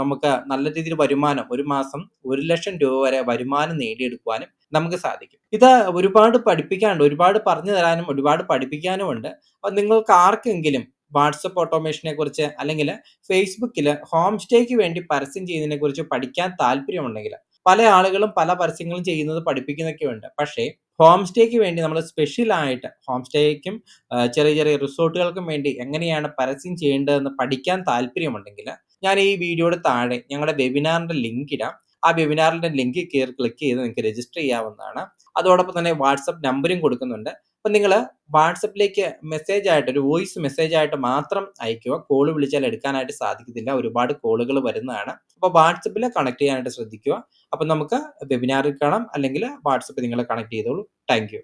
നമുക്ക് നല്ല രീതിയിൽ വരുമാനം ഒരു മാസം ഒരു ലക്ഷം രൂപ വരെ വരുമാനം നേടിയെടുക്കുവാനും നമുക്ക് സാധിക്കും. ഇത് ഒരുപാട് പഠിപ്പിക്കാനുണ്ട് ഒരുപാട് പറഞ്ഞു തരാനും ഒരുപാട് പഠിപ്പിക്കാനും ഉണ്ട് അപ്പൊ നിങ്ങൾക്ക് ആർക്കെങ്കിലും വാട്സപ്പ് ഓട്ടോമേഷനെ കുറിച്ച് അല്ലെങ്കിൽ ഫേസ്ബുക്കിൽ ഹോം സ്റ്റേക്ക് വേണ്ടി പരസ്യം ചെയ്യുന്നതിനെ കുറിച്ച് പഠിക്കാൻ താല്പര്യമുണ്ടെങ്കിൽ പല ആളുകളും പല പരസ്യങ്ങളും ചെയ്യുന്നത് പഠിപ്പിക്കുന്നൊക്കെ ഉണ്ട് പക്ഷേ ഹോം സ്റ്റേക്ക് വേണ്ടി നമ്മൾ സ്പെഷ്യൽ ആയിട്ട് ഹോം സ്റ്റേക്കും ചെറിയ ചെറിയ റിസോർട്ടുകൾക്കും വേണ്ടി എങ്ങനെയാണ് പരസ്യം ചെയ്യേണ്ടതെന്ന് പഠിക്കാൻ താല്പര്യമുണ്ടെങ്കിൽ ഞാൻ ഈ വീഡിയോയുടെ താഴെ ഞങ്ങളുടെ വെബിനാറിന്റെ ലിങ്ക് ഇടാം. ആ വെബിനാറിന്റെ ലിങ്ക് കയറി ക്ലിക്ക് ചെയ്ത് നിങ്ങൾക്ക് രജിസ്റ്റർ ചെയ്യാവുന്നതാണ്. അതോടൊപ്പം തന്നെ വാട്സപ്പ് നമ്പറും കൊടുക്കുന്നുണ്ട്. അപ്പം നിങ്ങൾ വാട്സപ്പിലേക്ക് മെസ്സേജ് ആയിട്ട് ഒരു വോയിസ് മെസ്സേജ് ആയിട്ട് മാത്രം അയക്കുക. കോൾ വിളിച്ചാൽ എടുക്കാനായിട്ട് സാധിക്കത്തില്ല. ഒരുപാട് കോളുകൾ വരുന്നതാണ്. അപ്പോൾ വാട്സപ്പിൽ കണക്ട് ചെയ്യാനായിട്ട് ശ്രദ്ധിക്കുക. അപ്പം നമുക്ക് വെബിനാറിൽ കാണാം. അല്ലെങ്കിൽ വാട്സപ്പിൽ നിങ്ങൾ കണക്ട് ചെയ്തോളൂ. താങ്ക്